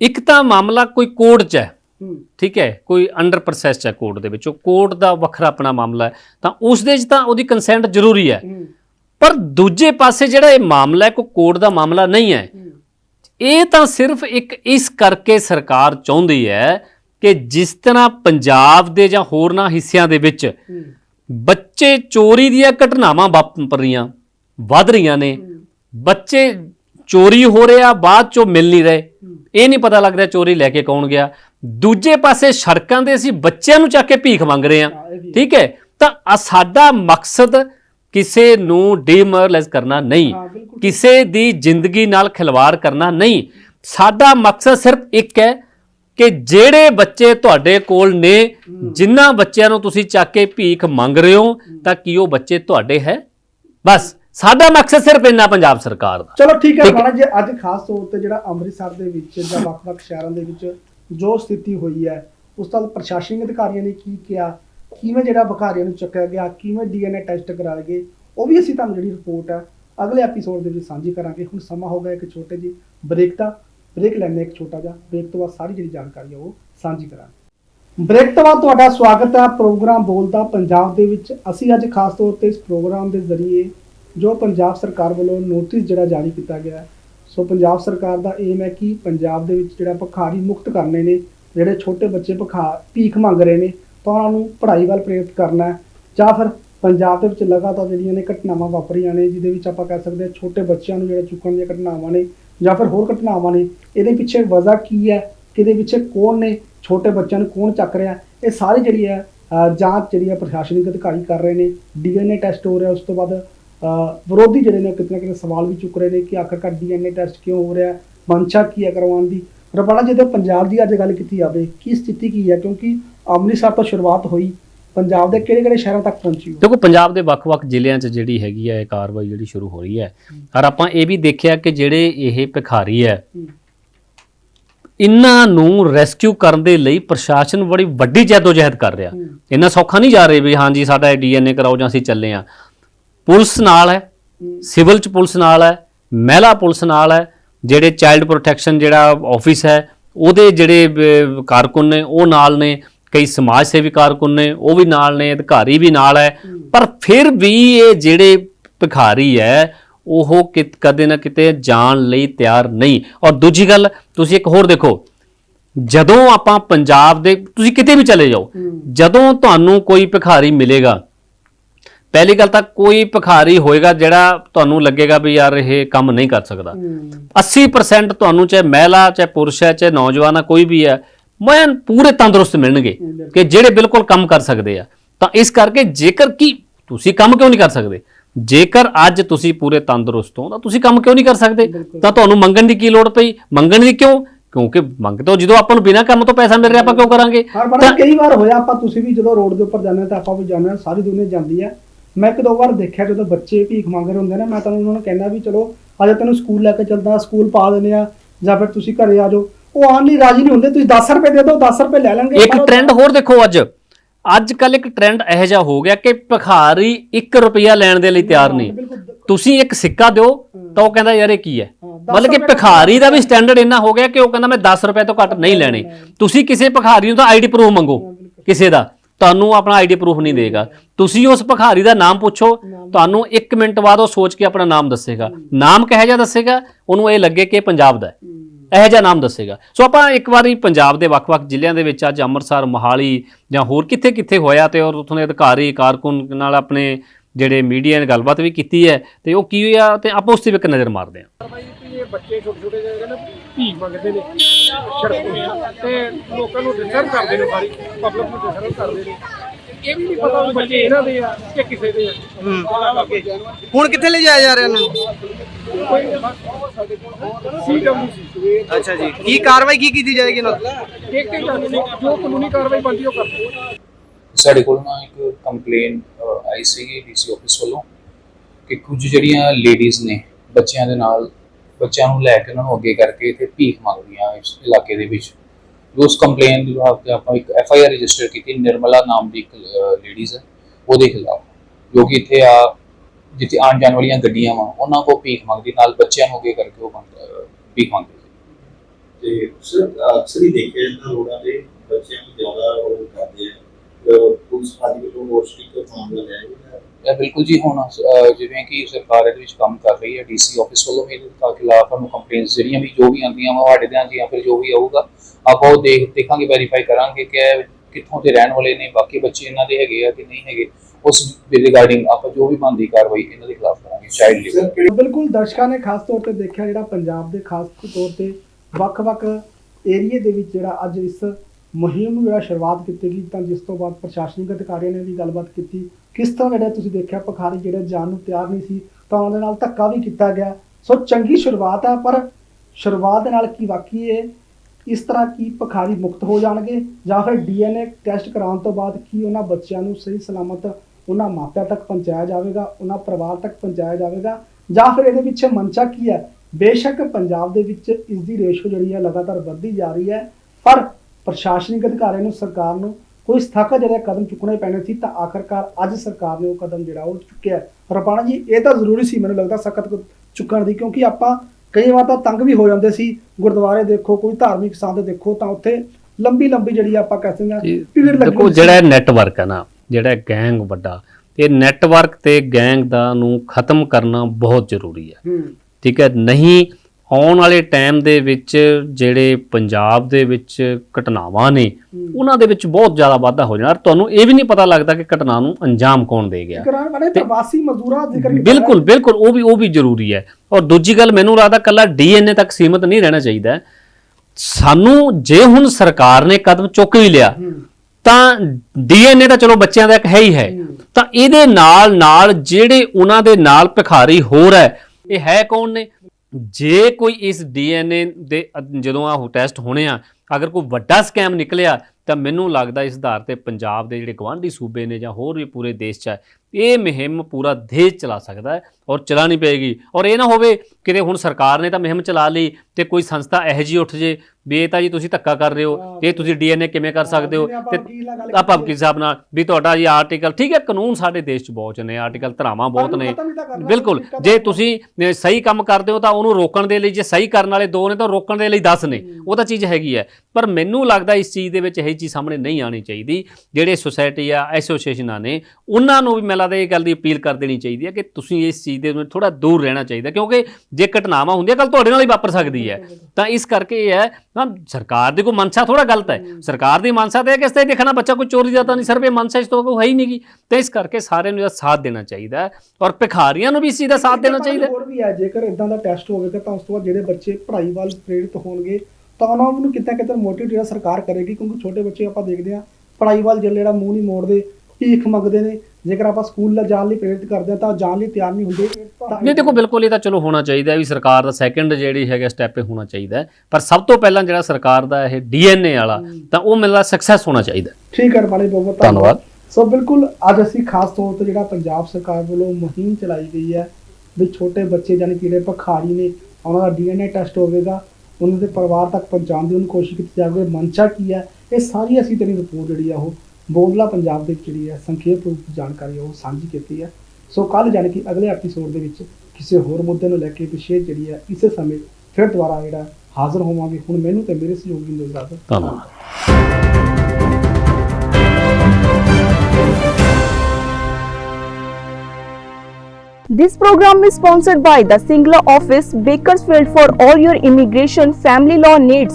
ਇੱਕ ਤਾਂ ਮਾਮਲਾ ਕੋਈ ਕੋਰਟ 'ਚ ਹੂੰ, ਠੀਕ ਹੈ ਕੋਈ ਅੰਡਰ ਪ੍ਰੋਸੈਸ 'ਚ ਹੈ ਕੋਰਟ ਦੇ ਵਿੱਚ ਉਹ ਕੋਰਟ ਦਾ ਵੱਖਰਾ ਆਪਣਾ ਮਾਮਲਾ ਹੈ। ਤਾਂ ਉਸ ਦੇ 'ਚ ਤਾਂ ਉਹਦੀ ਕੰਸੈਂਟ ਜ਼ਰੂਰੀ ਹੈ। ਪਰ ਦੂਜੇ ਪਾਸੇ ਜਿਹੜਾ ਇਹ ਮਾਮਲਾ ਹੈ ਕੋਈ ਕੋਰਟ ਦਾ ਮਾਮਲਾ ਨਹੀਂ ਹੈ। ਇਹ ਤਾਂ ਸਿਰਫ ਇੱਕ ਇਸ ਕਰਕੇ ਸਰਕਾਰ ਚਾਹੁੰਦੀ ਹੈ ਕਿ ਜਿਸ ਤਰ੍ਹਾਂ ਪੰਜਾਬ ਦੇ ਜਾਂ ਹੋਰਨਾਂ ਹਿੱਸਿਆਂ ਦੇ ਵਿੱਚ ਬੱਚੇ ਚੋਰੀ ਦੀਆਂ ਘਟਨਾਵਾਂ ਵਾਪਰ ਰਹੀਆਂ ਵੱਧ ਰਹੀਆਂ ਨੇ ਬੱਚੇ ਚੋਰੀ ਹੋ ਰਿਹਾ ਬਾਅਦ ਚੋਂ ਮਿਲ ਨਹੀਂ ਰਹੇ। ਇਹ ਨਹੀਂ ਪਤਾ ਲੱਗ ਰਿਹਾ ਚੋਰੀ ਲੈ ਕੇ ਕੌਣ ਗਿਆ। ਦੂਜੇ ਪਾਸੇ ਸੜਕਾਂ ਦੇ ਅਸੀਂ ਬੱਚਿਆਂ ਨੂੰ ਚੱਕ ਕੇ ਭੀਖ ਮੰਗ ਰਹੇ ਹੈ। ਠੀਕ ਹੈ? ਤਾਂ ਆ ਸਾਡਾ ਮਕਸਦ ਕਿਸੇ ਨੂੰ ਡੀਮੋਰਲਾਈਜ਼ ਕਰਨਾ ਨਹੀਂ। ਕਿਸੇ ਦੀ ਜ਼ਿੰਦਗੀ ਨਾਲ ਖਿਲਵਾੜ ਕਰਨਾ ਨਹੀਂ। ਸਾਡਾ ਮਕਸਦ ਸਿਰਫ ਇੱਕ ਹੈ ਕਿ ਜਿਹੜੇ ਬੱਚੇ ਤੁਹਾਡੇ ਕੋਲ ਨੇ ਜਿਨ੍ਹਾਂ ਬੱਚਿਆਂ ਨੂੰ ਤੁਸੀਂ ਚੱਕ ਕੇ ਭੀਖ ਮੰਗ ਰਹੇ ਹੋ। ਤਾਂ ਕੀ ਉਹ ਬੱਚੇ ਤੁਹਾਡੇ ਹੈ? ਬਸ। ਸਾਡਾ ਮਕਸਦ ਸਿਰਫ ਇੰਨਾ ਪੰਜਾਬ ਸਰਕਾਰ ਦਾ। ਚਲੋ ਠੀਕ ਹੈ। ਮਾਣਾ ਜੀ ਅੱਜ ਖਾਸ ਤੌਰ ਤੇ ਜਿਹੜਾ ਅੰਮ੍ਰਿਤਸਰ ਦੇ ਵਿੱਚ ਜਾਂ ਵੱਖ-ਵੱਖ ਸ਼ਹਿਰਾਂ ਦੇ ਵਿੱਚ ਜੋ ਸਥਿਤੀ ਹੋਈ ਹੈ ਉਸ ਤੋਂ ਪ੍ਰਸ਼ਾਸਨਿਕ ਅਧਿਕਾਰੀਆਂ ਨੇ ਕੀ ਕਿਹਾ ਕਿਵੇਂ ਜਿਹੜਾ ਬੁਖਾਰੀਆਂ ਨੂੰ ਚੱਕਿਆ ਗਿਆ ਕਿਵੇਂ ਡੀਐਨਏ ਟੈਸਟ ਕਰਾਏ ਗਏ ਉਹ ਵੀ ਅਸੀਂ ਤੁਹਾਨੂੰ ਜਿਹੜੀ ਰਿਪੋਰਟ ਹੈ ਅਗਲੇ ਐਪੀਸੋਡ ਦੇ ਵਿੱਚ ਸਾਂਝੀ ਕਰਾਂਗੇ। ਹੁਣ ਸਮਾਂ ਹੋ ਗਿਆ ਇੱਕ ਛੋਟੇ ਜਿਹੀ ਬ੍ਰੇਕ ਦਾ ਬ੍ਰੇਕ ਲੈਣੇ ਇੱਕ ਛੋਟਾ ਜਿਹਾ ਬ੍ਰੇਕ ਤੋਂ ਬਾਅਦ ਸਾਰੀ ਜਿਹੜੀ ਜਾਣਕਾਰੀ ਹੈ ਉਹ ਸਾਂਝੀ ਕਰਾਂਗੇ। ਬ੍ਰੇਕ ਤੋਂ ਬਾਅਦ ਤੁਹਾਡਾ ਸਵਾਗਤ ਹੈ ਪ੍ਰੋਗਰਾਮ ਬੋਲਦਾ ਪੰਜਾਬ ਦੇ ਵਿੱਚ। ਅਸੀਂ ਅੱਜ ਖਾਸ ਤੌਰ ਤੇ ਇਸ ਪ੍ਰੋਗਰਾਮ ਦੇ ਜ਼ਰੀਏ ਜੋ ਪੰਜਾਬ ਸਰਕਾਰ ਵੱਲੋਂ ਨੋਟਿਸ ਜਿਹੜਾ ਜਾਰੀ ਕੀਤਾ ਗਿਆ ਸੋ ਪੰਜਾਬ ਸਰਕਾਰ ਦਾ ਏਮ ਹੈ ਕਿ ਪੰਜਾਬ ਦੇ ਵਿੱਚ ਜਿਹੜਾ ਭਿਖਾਰੀ ਮੁਕਤ ਕਰਨੇ ਨੇ, ਜਿਹੜੇ ਛੋਟੇ ਬੱਚੇ ਭਿਖਾ, ਭੀਖ ਮੰਗ ਰਹੇ ਨੇ, ਤਾਂ ਉਹਨਾਂ ਨੂੰ ਪੜ੍ਹਾਈ ਵੱਲ ਪ੍ਰੇਰਿਤ ਕਰਨਾ ਹੈ, ਜਾਂ ਫਿਰ ਪੰਜਾਬ ਦੇ ਵਿੱਚ ਲਗਾਤਾਰ ਜਿਹੜੀਆਂ ਨੇ ਘਟਨਾਵਾਂ ਵਾਪਰੀਆਂ ਨੇ, ਜਿਹਦੇ ਵਿੱਚ ਆਪਾਂ ਕਹਿ ਸਕਦੇ ਹਾਂ ਛੋਟੇ ਬੱਚਿਆਂ ਨੂੰ ਜਿਹੜਾ ਚੁੱਕਣ ਦੀਆਂ ਘਟਨਾਵਾਂ ਨੇ, ਜਾਂ ਫਿਰ ਹੋਰ ਘਟਨਾਵਾਂ ਨੇ, ਇਹਦੇ ਪਿੱਛੇ ਵਜ੍ਹਾ ਕੀ ਹੈ, ਕਿਹਦੇ ਪਿੱਛੇ ਕੌਣ ਨੇ, ਛੋਟੇ ਬੱਚਿਆਂ ਨੂੰ ਕੌਣ ਚੱਕ ਰਿਹਾ, ਇਹ ਸਾਰੀ ਜਿਹੜੀ ਹੈ ਜਾਂਚ ਜਿਹੜੀ ਹੈ ਪ੍ਰਸ਼ਾਸਨਿਕ ਅਧਿਕਾਰੀ ਕਰ ਰਹੇ ਨੇ ਡੀਐਨਏ ਟੈਸਟ ਹੋ ਰਿਹਾ, ਉਸ ਤੋਂ ਬਾਅਦ ਵਿਰੋਧੀ ਜਿਹੜੇ ਨੇ ਕਿਤੇ ਨਾ ਕਿਤੇ ਸਵਾਲ ਵੀ ਚੁੱਕ ਰਹੇ ਨੇ ਕਿ ਆਖਰਕਾਰ ਡੀਐਨਏ ਟੈਸਟ ਕਿਉਂ ਹੋ ਰਿਹਾ ਮਨਸ਼ਾ ਕੀ ਹੈ ਕਰਵਾਉਣ ਦੀ? ਰਬਾਲਾ ਜਦੋਂ ਪੰਜਾਬ ਦੀ ਅੱਜ ਗੱਲ ਕੀਤੀ ਜਾਵੇ ਕੀ ਸਥਿਤੀ ਕੀ ਹੈ? ਕਿਉਂਕਿ ਅੰਮ੍ਰਿਤਸਰ ਤੋਂ ਸ਼ੁਰੂਆਤ ਹੋਈ ਪੰਜਾਬ ਦੇ ਕਿਹੜੇ ਕਿਹੜੇ ਸ਼ਹਿਰਾਂ ਤੱਕ ਪਹੁੰਚੀ ਉਹ? ਦੇਖੋ ਪੰਜਾਬ ਦੇ ਵੱਖ-ਵੱਖ ਜ਼ਿਲ੍ਹਿਆਂ 'ਚ ਜਿਹੜੀ ਹੈਗੀ ਹੈ ਇਹ ਕਾਰਵਾਈ ਜਿਹੜੀ ਸ਼ੁਰੂ ਹੋ ਰਹੀ ਹੈ। ਔਰ ਆਪਾਂ ਇਹ ਵੀ ਦੇਖਿਆ ਕਿ ਜਿਹੜੇ ਇਹ ਭਿਖਾਰੀ ਹੈ ਹੂੰ, ਇਹਨਾਂ ਨੂੰ ਰੈਸਕਿਊ ਕਰਨ ਦੇ ਲਈ ਪ੍ਰਸ਼ਾਸਨ ਬੜੀ ਵੱਡੀ ਜਹਿਦ ਕਰ ਰਿਹਾ। ਹੂੰ, ਇੰਨਾ ਸੌਖਾ ਨਹੀਂ ਜਾ ਰਹੇ ਵੀ ਹਾਂਜੀ ਸਾਡਾ ਡੀਐਨਏ ਕਰਾਓ ਜਾਂ ਅਸੀਂ ਚੱਲੇ ਆ ਪੁਲਿਸ ਨਾਲ ਹੈ ਸਿਵਲ ਚ ਪੁਲਿਸ ਨਾਲ ਹੈ ਮਹਿਲਾ ਪੁਲਿਸ ਨਾਲ ਹੈ ਜਿਹੜੇ ਚਾਈਲਡ ਪ੍ਰੋਟੈਕਸ਼ਨ ਜਿਹੜਾ ਆਫਿਸ ਹੈ ਉਹਦੇ ਜਿਹੜੇ ਕਾਰਕੁਨ ਨੇ ਉਹ ਨਾਲ ਨੇ ਕਈ ਸਮਾਜ ਸੇਵੀ ਕਾਰਕੁਨ ਨੇ ਉਹ ਵੀ ਨਾਲ ਨੇ ਅਧਿਕਾਰੀ ਵੀ ਨਾਲ ਹੈ। ਪਰ ਫਿਰ ਵੀ ਇਹ ਜਿਹੜੇ ਭਿਖਾਰੀ ਹੈ ਉਹ ਕਿ ਕਦੇ ਨਾ ਕਿਤੇ ਜਾਣ ਲਈ ਤਿਆਰ ਨਹੀਂ। ਔਰ ਦੂਜੀ ਗੱਲ ਤੁਸੀਂ ਇੱਕ ਹੋਰ ਦੇਖੋ ਜਦੋਂ ਆਪਾਂ ਪੰਜਾਬ ਦੇ ਤੁਸੀਂ ਕਿਤੇ ਵੀ ਚਲੇ ਜਾਓ ਜਦੋਂ ਤੁਹਾਨੂੰ ਕੋਈ ਭਿਖਾਰੀ ਮਿਲੇਗਾ ਪਹਿਲੀ ਗੱਲ ਤਾਂ ਕੋਈ ਭਿਖਾਰੀ ਹੋਏਗਾ ਜਿਹੜਾ ਤੁਹਾਨੂੰ ਲੱਗੇਗਾ ਵੀ ਯਾਰ ਇਹ ਕੰਮ ਨਹੀਂ ਕਰ ਸਕਦਾ। ਹੂੰ, 80% ਤੁਹਾਨੂੰ ਚਾਹੇ ਮਹਿਲਾ ਚਾਹੇ ਪੁਰਸ਼ ਹੈ ਚਾਹੇ ਨੌਜਵਾਨ ਹੈ ਕੋਈ ਵੀ ਹੈ ਮੈਂ ਪੂਰੇ ਤੰਦਰੁਸਤ ਮਿਲਣਗੇ। ਕਿ ਜਿਹੜੇ ਬਿਲਕੁਲ ਕੰਮ ਕਰ ਸਕਦੇ ਆ। ਤਾਂ ਇਸ ਕਰਕੇ ਜੇਕਰ ਕੀ ਤੁਸੀਂ ਕੰਮ ਕਿਉਂ ਨਹੀਂ ਕਰ ਸਕਦੇ? ਜੇਕਰ ਅੱਜ ਤੁਸੀਂ ਪੂਰੇ ਤੰਦਰੁਸਤ ਹੋ ਤਾਂ ਤੁਸੀਂ ਕੰਮ ਕਿਉਂ ਨਹੀਂ ਕਰ ਸਕਦੇ। ਤਾਂ ਤੁਹਾਨੂੰ ਮੰਗਣ ਦੀ ਕੀ ਲੋੜ ਪਈ? ਮੰਗਣ ਦੀ ਕਿਉਂ? ਕਿਉਂਕਿ ਮੰਗਦੇ ਹੋ ਜਦੋਂ ਆਪਾਂ ਨੂੰ ਬਿਨਾਂ ਕੰਮ ਤੋਂ ਪੈਸਾ ਮਿਲ ਰਿਹਾ ਆਪਾਂ ਕਿਉਂ ਕਰਾਂਗੇ? ਬੜਾ ਕਈ ਵਾਰ ਹੋਇਆ ਆਪਾਂ ਤੁਸੀਂ ਵੀ ਜਦੋਂ ਰੋਡ ਦੇ ਉੱਪਰ ਜਾਂਦੇ ਤਾਂ ਆਪਾਂ ਵੀ ਜਾਂਦੇ ਸਾਰੀ ਦੁਨੀਆ ਜਾਂਦੀ ਹੈ। ਮੈਂ ਇੱਕ ਦੋ ਵਾਰ ਦੇਖਿਆ ਜਦੋਂ ਬੱਚੇ ਭੀਖ ਮੰਗ ਰਹੇ ਹੁੰਦੇ ਨੇ ਮੈਂ ਤਾਂ ਉਹਨਾਂ ਨੂੰ ਕਹਿੰਦਾ ਵੀ ਚਲੋ ਅੱਜ ਤੈਨੂੰ ਸਕੂਲ ਲੈ ਕੇ ਚੱਲਦਾ ਸਕੂਲ ਪਾ ਦਿੰਦੇ ਆ ਜਾਂ ਫਿਰ ਤੁਸੀਂ ਘਰੇ ਆ ਜਾਓ। ਉਹ ਆਉਣ ਲਈ ਰਾਜੀ ਨਹੀਂ ਹੁੰਦੇ ਤੁਸੀਂ 10 ਰੁਪਏ ਦੇ ਦਿਓ 10 ਰੁਪਏ ਲੈ ਲੈਣਗੇ ਇੱਕ ਟ੍ਰੈਂਡ ਹੋਰ ਦੇਖੋ ਅੱਜ। ਅੱਜ ਕੱਲ ਇੱਕ ਟ੍ਰੈਂਡ ਇਹੋ ਜਿਹਾ ਹੋ ਗਿਆ ਕਿ ਭਿਖਾਰੀ 1 ਰੁਪਿਆ ਲੈਣ ਦੇ ਲਈ ਤਿਆਰ ਨਹੀਂ। ਤੁਸੀਂ ਇੱਕ ਸਿੱਕਾ ਦਿਓ ਤਾਂ ਉਹ ਕਹਿੰਦਾ ਯਾਰ ਇਹ ਕੀ ਹੈ? ਮਤਲਬ ਕਿ ਭਿਖਾਰੀ ਦਾ ਵੀ ਸਟੈਂਡਰਡ ਇੰਨਾ ਹੋ ਗਿਆ ਕਿ ਉਹ ਕਹਿੰਦਾ ਮੈਂ 10 ਰੁਪਏ ਤੋਂ ਘੱਟ ਨਹੀਂ ਲੈਣੇ। ਤੁਸੀਂ ਕਿਸੇ ਭਿਖਾਰੀ ਨੂੰ ਤਾਂ ਆਈਡੀ ਪ੍ਰੂਫ ਮੰਗੋ ਕਿਸੇ ਦਾ। ਤੁਹਾਨੂੰ ਆਪਣਾ ਆਈਡੀ ਪ੍ਰੂਫ ਨਹੀਂ ਦੇਗਾ। ਤੁਸੀਂ ਉਸ ਭਿਖਾਰੀ ਦਾ ਨਾਮ ਪੁੱਛੋ ਤੁਹਾਨੂੰ 1 ਮਿੰਟ ਬਾਅਦ ਉਹ ਸੋਚ ਕੇ ਆਪਣਾ ਨਾਮ ਦੱਸੇਗਾ। ਨਾਮ ਕਿਹੋ ਜਿਹਾ ਦੱਸੇਗਾ? ਉਹਨੂੰ ਇਹ ਲੱਗੇ ਕਿ ਪੰਜਾਬ ਦਾ ਹੈ। ਇਹੋ ਜਿਹਾ ਨਾਮ ਦੱਸੇਗਾ। ਸੋ ਆਪਾਂ ਇੱਕ ਵਾਰੀ ਪੰਜਾਬ ਦੇ ਵੱਖ-ਵੱਖ ਜ਼ਿਲ੍ਹਿਆਂ ਦੇ ਵਿੱਚ ਅੱਜ ਅੰਮ੍ਰਿਤਸਰ ਮੋਹਾਲੀ ਜਾਂ ਹੋਰ ਕਿੱਥੇ-ਕਿੱਥੇ ਹੋਇਆ ਤੇ ਔਰ ਉੱਥੋਂ ਦੇ ਅਧਿਕਾਰੀ ਕਾਰਕੁਨ ਨਾਲ ਆਪਣੇ ਜਿਹੜੇ ਮੀਡੀਆ ਨੇ ਗੱਲਬਾਤ ਵੀ ਕੀਤੀ ਹੈ ਤੇ ਉਹ ਕੀ ਹੋਇਆ ਤੇ ਆਪਾਂ ਉਸ ਤੇ ਵੀ ਇੱਕ ਨਜ਼ਰ ਮਾਰਦੇ ਹਾਂ। ਭਾਈ ਵੀ ਇਹ ਬੱਚੇ ਛੋਟੇ ਭੀਖ ਮੰਗਦੇ ਨੇ ਸੜਕ ਤੇ ਲੋਕਾਂ ਨੂੰ ਡਿਸਟਰਬ ਕਰਦੇ ਨੇ ਸਾਰੀ ਪਬਲਿਕ ਨੂੰ ਡਿਸਟਰਬ ਕਰਦੇ ਨੇ। ਇਹ ਵੀ ਨਹੀਂ ਪਤਾ ਵੀ ਬੱਚੇ ਇਹਨਾਂ ਦੇ ਆ ਕਿ ਕਿਸੇ ਦੇ ਆ। ਹੁਣ ਕਿੱਥੇ ਲੈ ਜਾਇਆ ਜਾ ਰਿਹਾ ਇਹਨਾਂ ਨੂੰ? ਕੋਈ ਸੀਡਬਲਯੂਸੀ ਅੱਛਾ ਜੀ। ਕੀ ਕਾਰਵਾਈ ਕੀ ਕੀਤੀ ਜਾਏਗੀ ਇਹਨਾਂ ਤੇ? ਜਾਂਦੇ ਨੇ ਜੋ ਕਾਨੂੰਨੀ ਕਾਰਵਾਈ ਬਣਦੀ ਉਹ ਕਰਦੇ ਸਾਡੇ ਕੋਲ ਨਾ ਇੱਕ ਕੰਪਲੇਨ ਆਈ ਸੀਗੀ ਡੀਸੀ ਆਫਿਸ ਵੱਲੋਂ ਕਿ ਕੁਝ ਜਿਹੜੀਆਂ ਲੇਡੀਜ਼ ਨੇ ਬੱਚਿਆਂ ਦੇ ਨਾਲ ਬੱਚਿਆਂ ਨੂੰ ਲੈ ਕੇ ਉਹਨਾਂ ਨੂੰ ਅੱਗੇ ਕਰਕੇ ਇੱਥੇ ਭੀਖ ਮੰਗਦੀਆਂ ਇਸ ਇਲਾਕੇ ਦੇ ਵਿੱਚ। ਉਸ ਕੰਪਲੇਨ ਦੇ ਵਿਭਾਗ ਆਪਾਂ ਇੱਕ ਐਫ ਆਈ ਆਰ ਰਜਿਸਟਰ ਕੀਤੀ, ਨਿਰਮਲਾ ਨਾਮ ਦੀ ਇੱਕ ਲੇਡੀਜ਼ ਹੈ, ਉਹਦੇ ਖਿਲਾਫ। ਜੋ ਕਿ ਇੱਥੇ ਆ, ਜਿੱਥੇ ਆਉਣ ਜਾਣ ਵਾਲੀਆਂ ਗੱਡੀਆਂ ਵਾ, ਉਹਨਾਂ ਕੋ ਭੀਖ ਮੰਗਦੀ, ਨਾਲ ਬੱਚਿਆਂ ਨੂੰ ਅੱਗੇ ਕਰਕੇ ਉਹ ਭੀਖ ਮੰਗਦੀ। ਤੇ ਅਕਸਰ ਹੀ ਦੇਖਿਆ ਜਾਂਦਾ ਰੋਡਾਂ ਤੇ, ਬੱਚਿਆਂ ਨੂੰ ਜ਼ਿਆਦਾ ਉਹ ਕਰਦੇ ਆ। ਪੁਲਿਸ ਅੱਜ ਵੱਲੋਂ ਹੋਰ ਸਟ੍ਰਿਕਟ ਮਾਮਲਾ ਲਿਆ ਬਿਲਕੁਲ ਜੀ, ਹੁਣ ਜਿਵੇਂ ਕਿ ਸਰਕਾਰ ਇਹਦੇ ਵਿੱਚ ਕੰਮ ਕਰ ਰਹੀ ਹੈ, ਡੀਸੀ ਆਫਿਸ ਵੱਲੋਂ ਵੀ ਇਹਦੇ ਖਿਲਾਫ ਨੂੰ ਕੰਪਲੇਂਟਸ ਜਿਹੜੀਆਂ ਵੀ ਜੋ ਵੀ ਆਉਂਦੀਆਂ ਵਾ ਸਾਡੇ ਧਿਆਨ 'ਚ ਫਿਰ ਜੋ ਵੀ ਆਊਗਾ, ਆਪਾਂ ਉਹ ਦੇਖ, ਦੇਖਾਂਗੇ ਵੈਰੀਫਾਈ ਕਰਾਂਗੇ ਕਿ ਕਿੱਥੋਂ ਦੇ ਰਹਿਣ ਵਾਲੇ ਨੇ, ਬਾਕੀ ਬੱਚੇ ਇਹਨਾਂ ਦੇ ਹੈਗੇ ਆ ਕਿ ਨਹੀਂ ਹੈਗੇ, ਉਸ ਰਿਗਾਰਡਿੰਗ ਆਪਾਂ ਜੋ ਵੀ ਬਣਦੀ ਕਾਰਵਾਈ ਇਹਨਾਂ ਦੇ ਖਿਲਾਫ ਕਰਾਂਗੇ ਚਾਈਲਡ ਲੇਬਰ ਬਿਲਕੁਲ, ਦਰਸ਼ਕਾਂ ਨੇ ਖਾਸ ਤੌਰ ਤੇ ਦੇਖਿਆ ਜਿਹੜਾ ਪੰਜਾਬ ਦੇ ਖਾਸ ਤੌਰ ਤੇ ਵੱਖ-ਵੱਖ ਏਰੀਏ ਦੇ ਵਿੱਚ ਜਿਹੜਾ ਅੱਜ ਇਸ ਮੁਹਿੰਮ ਨੂੰ ਜਿਹੜਾ ਸ਼ੁਰੂਆਤ ਕੀਤੀ ਗਈ, ਤਾਂ ਜਿਸ ਤੋਂ ਬਾਅਦ ਪ੍ਰਸ਼ਾਸਨਿਕ ਅਧਿਕਾਰੀਆਂ ਨੇ ਵੀ ਗੱਲਬਾਤ ਕੀਤੀ। ਕਿਸ ਤਰ੍ਹਾਂ ਜਿਹੜਾ ਤੁਸੀਂ ਦੇਖਿਆ, ਭਖਾਰੀ ਜਿਹੜੇ ਜਾਣ ਨੂੰ ਤਿਆਰ ਨਹੀਂ ਸੀ, ਤਾਂ ਉਹਨਾਂ ਦੇ ਨਾਲ ਧੱਕਾ ਵੀ ਕੀਤਾ ਗਿਆ। ਸੋ ਚੰਗੀ ਸ਼ੁਰੂਆਤ ਹੈ, ਪਰ ਸ਼ੁਰੂਆਤ ਦੇ ਨਾਲ ਕੀ ਵਾਕਈ ਹੈ ਇਸ ਤਰ੍ਹਾਂ ਕੀ ਭਖਾਰੀ ਮੁਕਤ ਹੋ ਜਾਣਗੇ? ਜਾਂ ਫਿਰ ਡੀਐਨਏ ਟੈਸਟ ਕਰਾਉਣ ਤੋਂ ਬਾਅਦ ਕੀ ਉਹਨਾਂ ਬੱਚਿਆਂ ਨੂੰ ਸਹੀ ਸਲਾਮਤ ਉਹਨਾਂ ਮਾਪਿਆਂ ਤੱਕ ਪਹੁੰਚਾਇਆ ਜਾਵੇਗਾ, ਉਹਨਾਂ ਪਰਿਵਾਰ ਤੱਕ ਪਹੁੰਚਾਇਆ ਜਾਵੇਗਾ? ਜਾਂ ਫਿਰ ਇਹਦੇ ਪਿੱਛੇ ਮਨਸ਼ਾ ਕੀ ਹੈ? ਬੇਸ਼ੱਕ ਪੰਜਾਬ ਦੇ ਵਿੱਚ ਇਸ ਦੀ ਰੇਸ਼ੋ ਜਿਹੜੀ ਹੈ ਲਗਾਤਾਰ ਵੱਧਦੀ ਜਾ ਰਹੀ ਹੈ, ਪਰ ਪ੍ਰਸ਼ਾਸਨਿਕ ਅਧਿਕਾਰੀਆਂ ਨੂੰ ਸਰਕਾਰ ਨੂੰ ਕੋਈ ਸਥਾਕਾ ਜਿਹੜੇ ਕਦਮ ਚੁੱਕਣੇ ਪੈਣੇ ਸੀ ਤਾਂ ਆਖਰਕਾਰ ਅੱਜ ਸਰਕਾਰ ਨੇ ਉਹ ਕਦਮ ਜਿਹੜਾ ਉਹ ਚੁੱਕਿਆ ਹੈ। ਰਪਾਣਾ ਜੀ ਇਹ ਤਾਂ ਜ਼ਰੂਰੀ ਸੀ ਮੈਨੂੰ ਲੱਗਦਾ ਸਖਤ ਚੁੱਕਣ ਦੀ ਕਿਉਂਕਿ ਆਪਾਂ ਕਈ ਵਾਰ ਤਾਂ ਤੰਗ ਵੀ ਹੋ ਜਾਂਦੇ ਸੀ ਗੁਰਦੁਆਰੇ ਦੇਖੋ ਕੋਈ ਧਾਰਮਿਕ ਸਥਾਨ ਤੇ ਦੇਖੋ ਤਾਂ ਉੱਥੇ ਲੰਬੀ ਲੰਬੀ ਜਿਹੜੀ ਆਪਾਂ ਕਹਿ ਸਕਦੇ ਹਾਂ ਭੀੜ ਲੱਗੀ ਦੇਖੋ। ਜਿਹੜਾ ਨੈਟਵਰਕ ਹੈ ਨਾ ਜਿਹੜਾ ਗੈਂਗ ਵੱਡਾ ਇਹ ਨੈਟਵਰਕ ਤੇ ਗੈਂਗ ਦਾ ਨੂੰ ਖਤਮ ਕਰਨਾ ਬਹੁਤ ਜ਼ਰੂਰੀ ਹੈ ਹੂੰ ਠੀਕ ਹੈ ਨਹੀਂ ਆਉਣ ਵਾਲੇ ਟਾਈਮ ਦੇ ਵਿੱਚ ਜਿਹੜੇ ਪੰਜਾਬ ਦੇ ਵਿੱਚ ਘਟਨਾਵਾਂ ਨੇ ਉਹਨਾਂ ਦੇ ਵਿੱਚ ਬਹੁਤ ਜ਼ਿਆਦਾ ਵਾਧਾ ਹੋ ਜਾਣਾ। ਤੁਹਾਨੂੰ ਇਹ ਵੀ ਨਹੀਂ ਪਤਾ ਲੱਗਦਾ ਕਿ ਘਟਨਾ ਨੂੰ ਅੰਜਾਮ ਕੌਣ ਦੇ ਗਿਆ। ਕਰਾਂ ਵਾਲੇ ਪ੍ਰਵਾਸੀ ਮਜ਼ਦੂਰਾਂ ਦਾ ਜ਼ਿਕਰ ਕੀਤਾ ਬਿਲਕੁਲ ਬਿਲਕੁਲ ਉਹ ਵੀ ਉਹ ਵੀ ਜ਼ਰੂਰੀ ਹੈ। ਔਰ ਦੂਜੀ ਗੱਲ ਮੈਨੂੰ ਲੱਗਦਾ ਕੱਲਾ ਡੀਐਨਏ ਤੱਕ ਸੀਮਤ ਨਹੀਂ ਰਹਿਣਾ ਚਾਹੀਦਾ। ਸਾਨੂੰ ਜੇ ਹੁਣ ਸਰਕਾਰ ਨੇ ਕਦਮ ਚੁੱਕ ਵੀ ਲਿਆ। ਤਾਂ ਡੀਐਨਏ ਤਾਂ ਚਲੋ ਬੱਚਿਆਂ ਦਾ ਇੱਕ ਹੈ ਹੀ ਹੈ। ਤਾਂ ਇਹਦੇ ਨਾਲ ਨਾਲ ਜਿਹੜੇ ਉਹਨਾਂ ਦੇ ਨਾਲ ਭਿਖਾਰੀ ਹੋਰ ਹੈ ਇਹ ਹੈ ਕੌਣ ਨੇ? ਜੇ ਕੋਈ ਇਸ ਡੀਐਨਏ ਦੇ ਅ- ਜਦੋਂ ਆ ਟੈਸਟ ਹੋਣੇ ਆ, ਅਗਰ ਕੋਈ ਵੱਡਾ ਸਕੈਮ ਨਿਕਲਿਆ, ਤਾਂ ਮੈਨੂੰ ਲੱਗਦਾ ਇਸ ਆਧਾਰ ਤੇ ਪੰਜਾਬ ਦੇ ਜਿਹੜੇ ਗਵਾਂਢੀ ਸੂਬੇ ਨੇ ਜਾਂ ਹੋਰ ਵੀ ਪੂਰੇ ਦੇਸ਼ 'ਚ ਹੈ ਇਹ ਮੁਹਿੰਮ ਪੂਰਾ ਦੇਸ਼ ਚਲਾ ਸਕਦਾ ਹੈ ਔਰ ਚਲਾਣੀ ਪਏਗੀ। ਔਰ ਇਹ ਨਾ ਹੋਵੇ ਕਿਤੇ ਹੁਣ ਸਰਕਾਰ ਨੇ ਤਾਂ ਮੁਹਿੰਮ ਚਲਾ ਲਈ ਤੇ ਕੋਈ ਸੰਸਥਾ ਇਹੋ ਜਿਹੀ ਉੱਠ ਜੇ ਵੀ ਇਹ ਤਾਂ ਜੀ ਤੁਸੀਂ ਧੱਕਾ ਕਰ ਰਹੇ ਹੋ ਇਹ ਤੁਸੀਂ ਡੀਐਨਏ ਕਿਵੇਂ ਕਰ ਸਕਦੇ ਹੋ? ਤੇ ਆਪਾਂ ਵਕੀਲ ਸਾਹਿਬ ਨਾਲ ਵੀ ਤੁਹਾਡਾ ਜੀ ਆਰਟੀਕਲ ਠੀਕ ਹੈ ਕਾਨੂੰਨ ਸਾਡੇ ਦੇਸ਼ 'ਚ ਬਹੁਤ ਨੇ ਆਰਟੀਕਲ ਧਰਾਵਾਂ ਬਹੁਤ ਨੇ। ਬਿਲਕੁਲ ਜੇ ਤੁਸੀਂ ਸਹੀ ਕੰਮ ਕਰਦੇ ਹੋ ਤਾਂ ਉਹਨੂੰ ਰੋਕਣ ਦੇ ਲਈ ਜੇ ਸਹੀ ਕਰਨ ਵਾਲੇ ਦੋ ਨੇ ਤਾਂ ਰੋਕਣ ਦੇ ਲਈ 10 ਨੇ ਉਹ ਤਾਂ ਚੀਜ਼ ਹੈਗੀ ਹੈ। ਪਰ ਮੈਨੂੰ ਲੱਗਦਾ ਇਸ ਚੀਜ਼ ਦੇ ਵਿੱਚ ਇਹ ਚੀਜ਼ ਸਾਹਮਣੇ ਨਹੀਂ ਆਣੀ ਚਾਹੀਦੀ। ਜਿਹੜੇ ਸੁਸਾਇਟੀ ਆ ਐਸੋਸੀਏਸ਼ਨਾਂ ਨੇ ਉਹਨਾਂ ਨੂੰ ਵੀ ਮੈਨੂੰ ਲੱਗਦਾ ਇਹ ਗੱਲ ਦੀ ਅਪੀਲ ਕਰ ਦੇਣੀ ਚਾਹੀਦੀ ਹੈ ਕਿ ਤੁਸੀਂ ਇਸ ਚੀਜ਼ ਦੇ ਥੋੜਾ ਦੂਰ ਰਹਿਣਾ ਚਾਹੀਦਾ ਕਿਉਂਕਿ ਜੇ ਘਟਨਾਵਾਂ ਹੁੰਦੀਆਂ ਕੱਲ ਤੁਹਾਡੇ ਨਾਲ ਹੀ ਵਾਪਰ ਸਕਦੀ ਹੈ। ਤਾਂ ਇਸ ਕਰਕੇ ਇਹ ਹੈ ਨਾ ਸਰਕਾਰ ਦੀ ਕੋਈ ਮਨਸਾ ਥੋੜਾ ਗਲਤ ਹੈ। ਸਰਕਾਰ ਦੀ ਮਨਸਾ ਤੇ ਇਹ ਕਿਸ ਤੇ ਦੇਖਣਾ ਬੱਚਾ ਕੋਈ ਚੋਰੀ ਦਾ ਤਾਂ ਨਹੀਂ, ਸਿਰਫ ਮਨਸਾ ਇਸ ਤੋਂ ਕੋਈ ਹੈ ਹੀ ਨਹੀਂਗੀ ਤੇ ਇਸ ਕਰਕੇ ਸਾਰਿਆਂ ਨੂੰ ਇਹਦਾ ਸਾਥ ਦੇਣਾ ਚਾਹੀਦਾ ਔਰ ਭਿਖਾਰੀਆਂ ਨੂੰ ਵੀ ਇਸ ਚੀਜ਼ ਦਾ ਸਾਥ ਦੇਣਾ ਚਾਹੀਦਾ ਹੋਰ ਵੀ ਹੈ, ਜੇਕਰ ਇਦਾਂ ਦਾ ਟੈਸਟ ਹੋਵੇਗਾ ਤਾਂ ਉਸ ਤੋਂ ਬਾਅਦ ਜਿਹੜੇ ਬੱਚੇ ਪੜ੍ਹਾਈ ਵੱਲ ਪ੍ਰੇਰਿਤ ਹੋਣਗੇ, ਤਾਂ ਉਹਨਾਂ ਨੂੰ ਕਿਤੇ ਕਿਤੇ ਮੋਟਿਵ ਜਿਹੜਾ ਸਰਕਾਰ ਕਰੇਗੀ, ਕਿਉਂਕਿ ਛੋਟੇ ਬੱਚੇ ਆਪਾਂ ਦੇਖਦੇ ਹਾਂ, ਪੜ੍ਹਾਈ ਵੱਲ ਜਿਹੜਾ ਜਿਹੜਾ ਮੂੰਹ ਨਹੀਂ ਮੋੜਦੇ, ਭੀਖ ਮੰਗਦੇ ਨੇ ਜੇਕਰ ਆਪਾਂ ਸਕੂਲ ਲੈ ਜਾਣ ਲਈ ਪ੍ਰੇਰਿਤ ਕਰਦੇ ਹਾਂ ਤਾਂ ਜਾਣ ਲਈ ਤਿਆਰ ਨਹੀਂ ਹੁੰਦੇ ਨਹੀਂ ਦੇਖੋ ਬਿਲਕੁਲ ਇਹ ਤਾਂ ਚਲੋ ਹੋਣਾ ਚਾਹੀਦਾ ਵੀ ਸਰਕਾਰ ਦਾ ਸੈਕੰਡ ਜਿਹੜੀ ਹੈਗਾ ਸਟੈਪ ਇਹ ਹੋਣਾ ਚਾਹੀਦਾ। ਪਰ ਸਭ ਤੋਂ ਪਹਿਲਾਂ ਜਿਹੜਾ ਸਰਕਾਰ ਦਾ ਇਹ ਡੀਐਨਏ ਵਾਲਾ ਤਾਂ ਉਹ ਮਿਲਦਾ ਸਕਸੈਸ ਹੋਣਾ ਚਾਹੀਦਾ। ਠੀਕ ਹੈ ਵਾਲੇ ਬਹੁਤ ਬਹੁਤ ਧੰਨਵਾਦ। ਸੋ ਬਿਲਕੁਲ ਅੱਜ ਅਸੀਂ ਖਾਸ ਤੌਰ ਤੇ ਜਿਹੜਾ ਪੰਜਾਬ ਸਰਕਾਰ ਵੱਲੋਂ ਮੁਹਿੰਮ ਚਲਾਈ ਗਈ ਹੈ ਵੀ ਛੋਟੇ ਬੱਚੇ ਜਾਨੀ ਕਿ ਜਿਹੜੇ ਭਖਾਰੀ ਨੇ ਉਹਨਾਂ ਦਾ ਡੀਐਨਏ ਟੈਸਟ ਹੋਵੇਗਾ ਉਹਨਾਂ ਦੇ ਪਰਿਵਾਰ ਤੱਕ ਪਹੁੰਚਾਉਣ ਦੀ ਉਹਨੂੰ ਕੋਸ਼ਿਸ਼ ਕੀਤੀ ਜਾਵੇ ਮਨਸ਼ਾ ਕੀ ਹੈ ਇਹ ਸਾਰੀ ਅਸੀਂ ਤੇਰੀ ਰਿਪੋਰਟ ਜਿਹੜੀ ਆ ਉਹ ਬੋਲਲਾ ਪੰਜਾਬ ਦੇ ਵਿੱਚ ਜਿਹੜੀ ਹੈ ਸੰਖੇਪ ਰੂਪ ਵਿੱਚ ਜਾਣਕਾਰੀ ਉਹ ਸਾਂਝੀ ਕੀਤੀ ਹੈ। ਸੋ ਕੱਲ ਜਾਣੀ ਕਿ ਅਗਲੇ ਐਪੀਸੋਡ ਦੇ ਵਿੱਚ ਕਿਸੇ ਹੋਰ ਮੁੱਦੇ ਨੂੰ ਲੈ ਕੇ ਵਿਸ਼ੇਸ਼ ਜਿਹੜੀ ਹੈ ਇਸੇ ਸਮੇਂ ਫਿਰ ਦੁਬਾਰਾ ਜਿਹੜਾ ਹਾਜ਼ਰ ਹੋਵਾਂਗੇ। ਹੁਣ ਮੈਨੂੰ ਤੇ ਮੇਰੇ ਸਹਿਯੋਗੀ ਨੂੰ ਇਜਾਜ਼ਤ। ਧੰਨਵਾਦ। This program is sponsored by the Singla office, Bakersfield for all your immigration family law needs.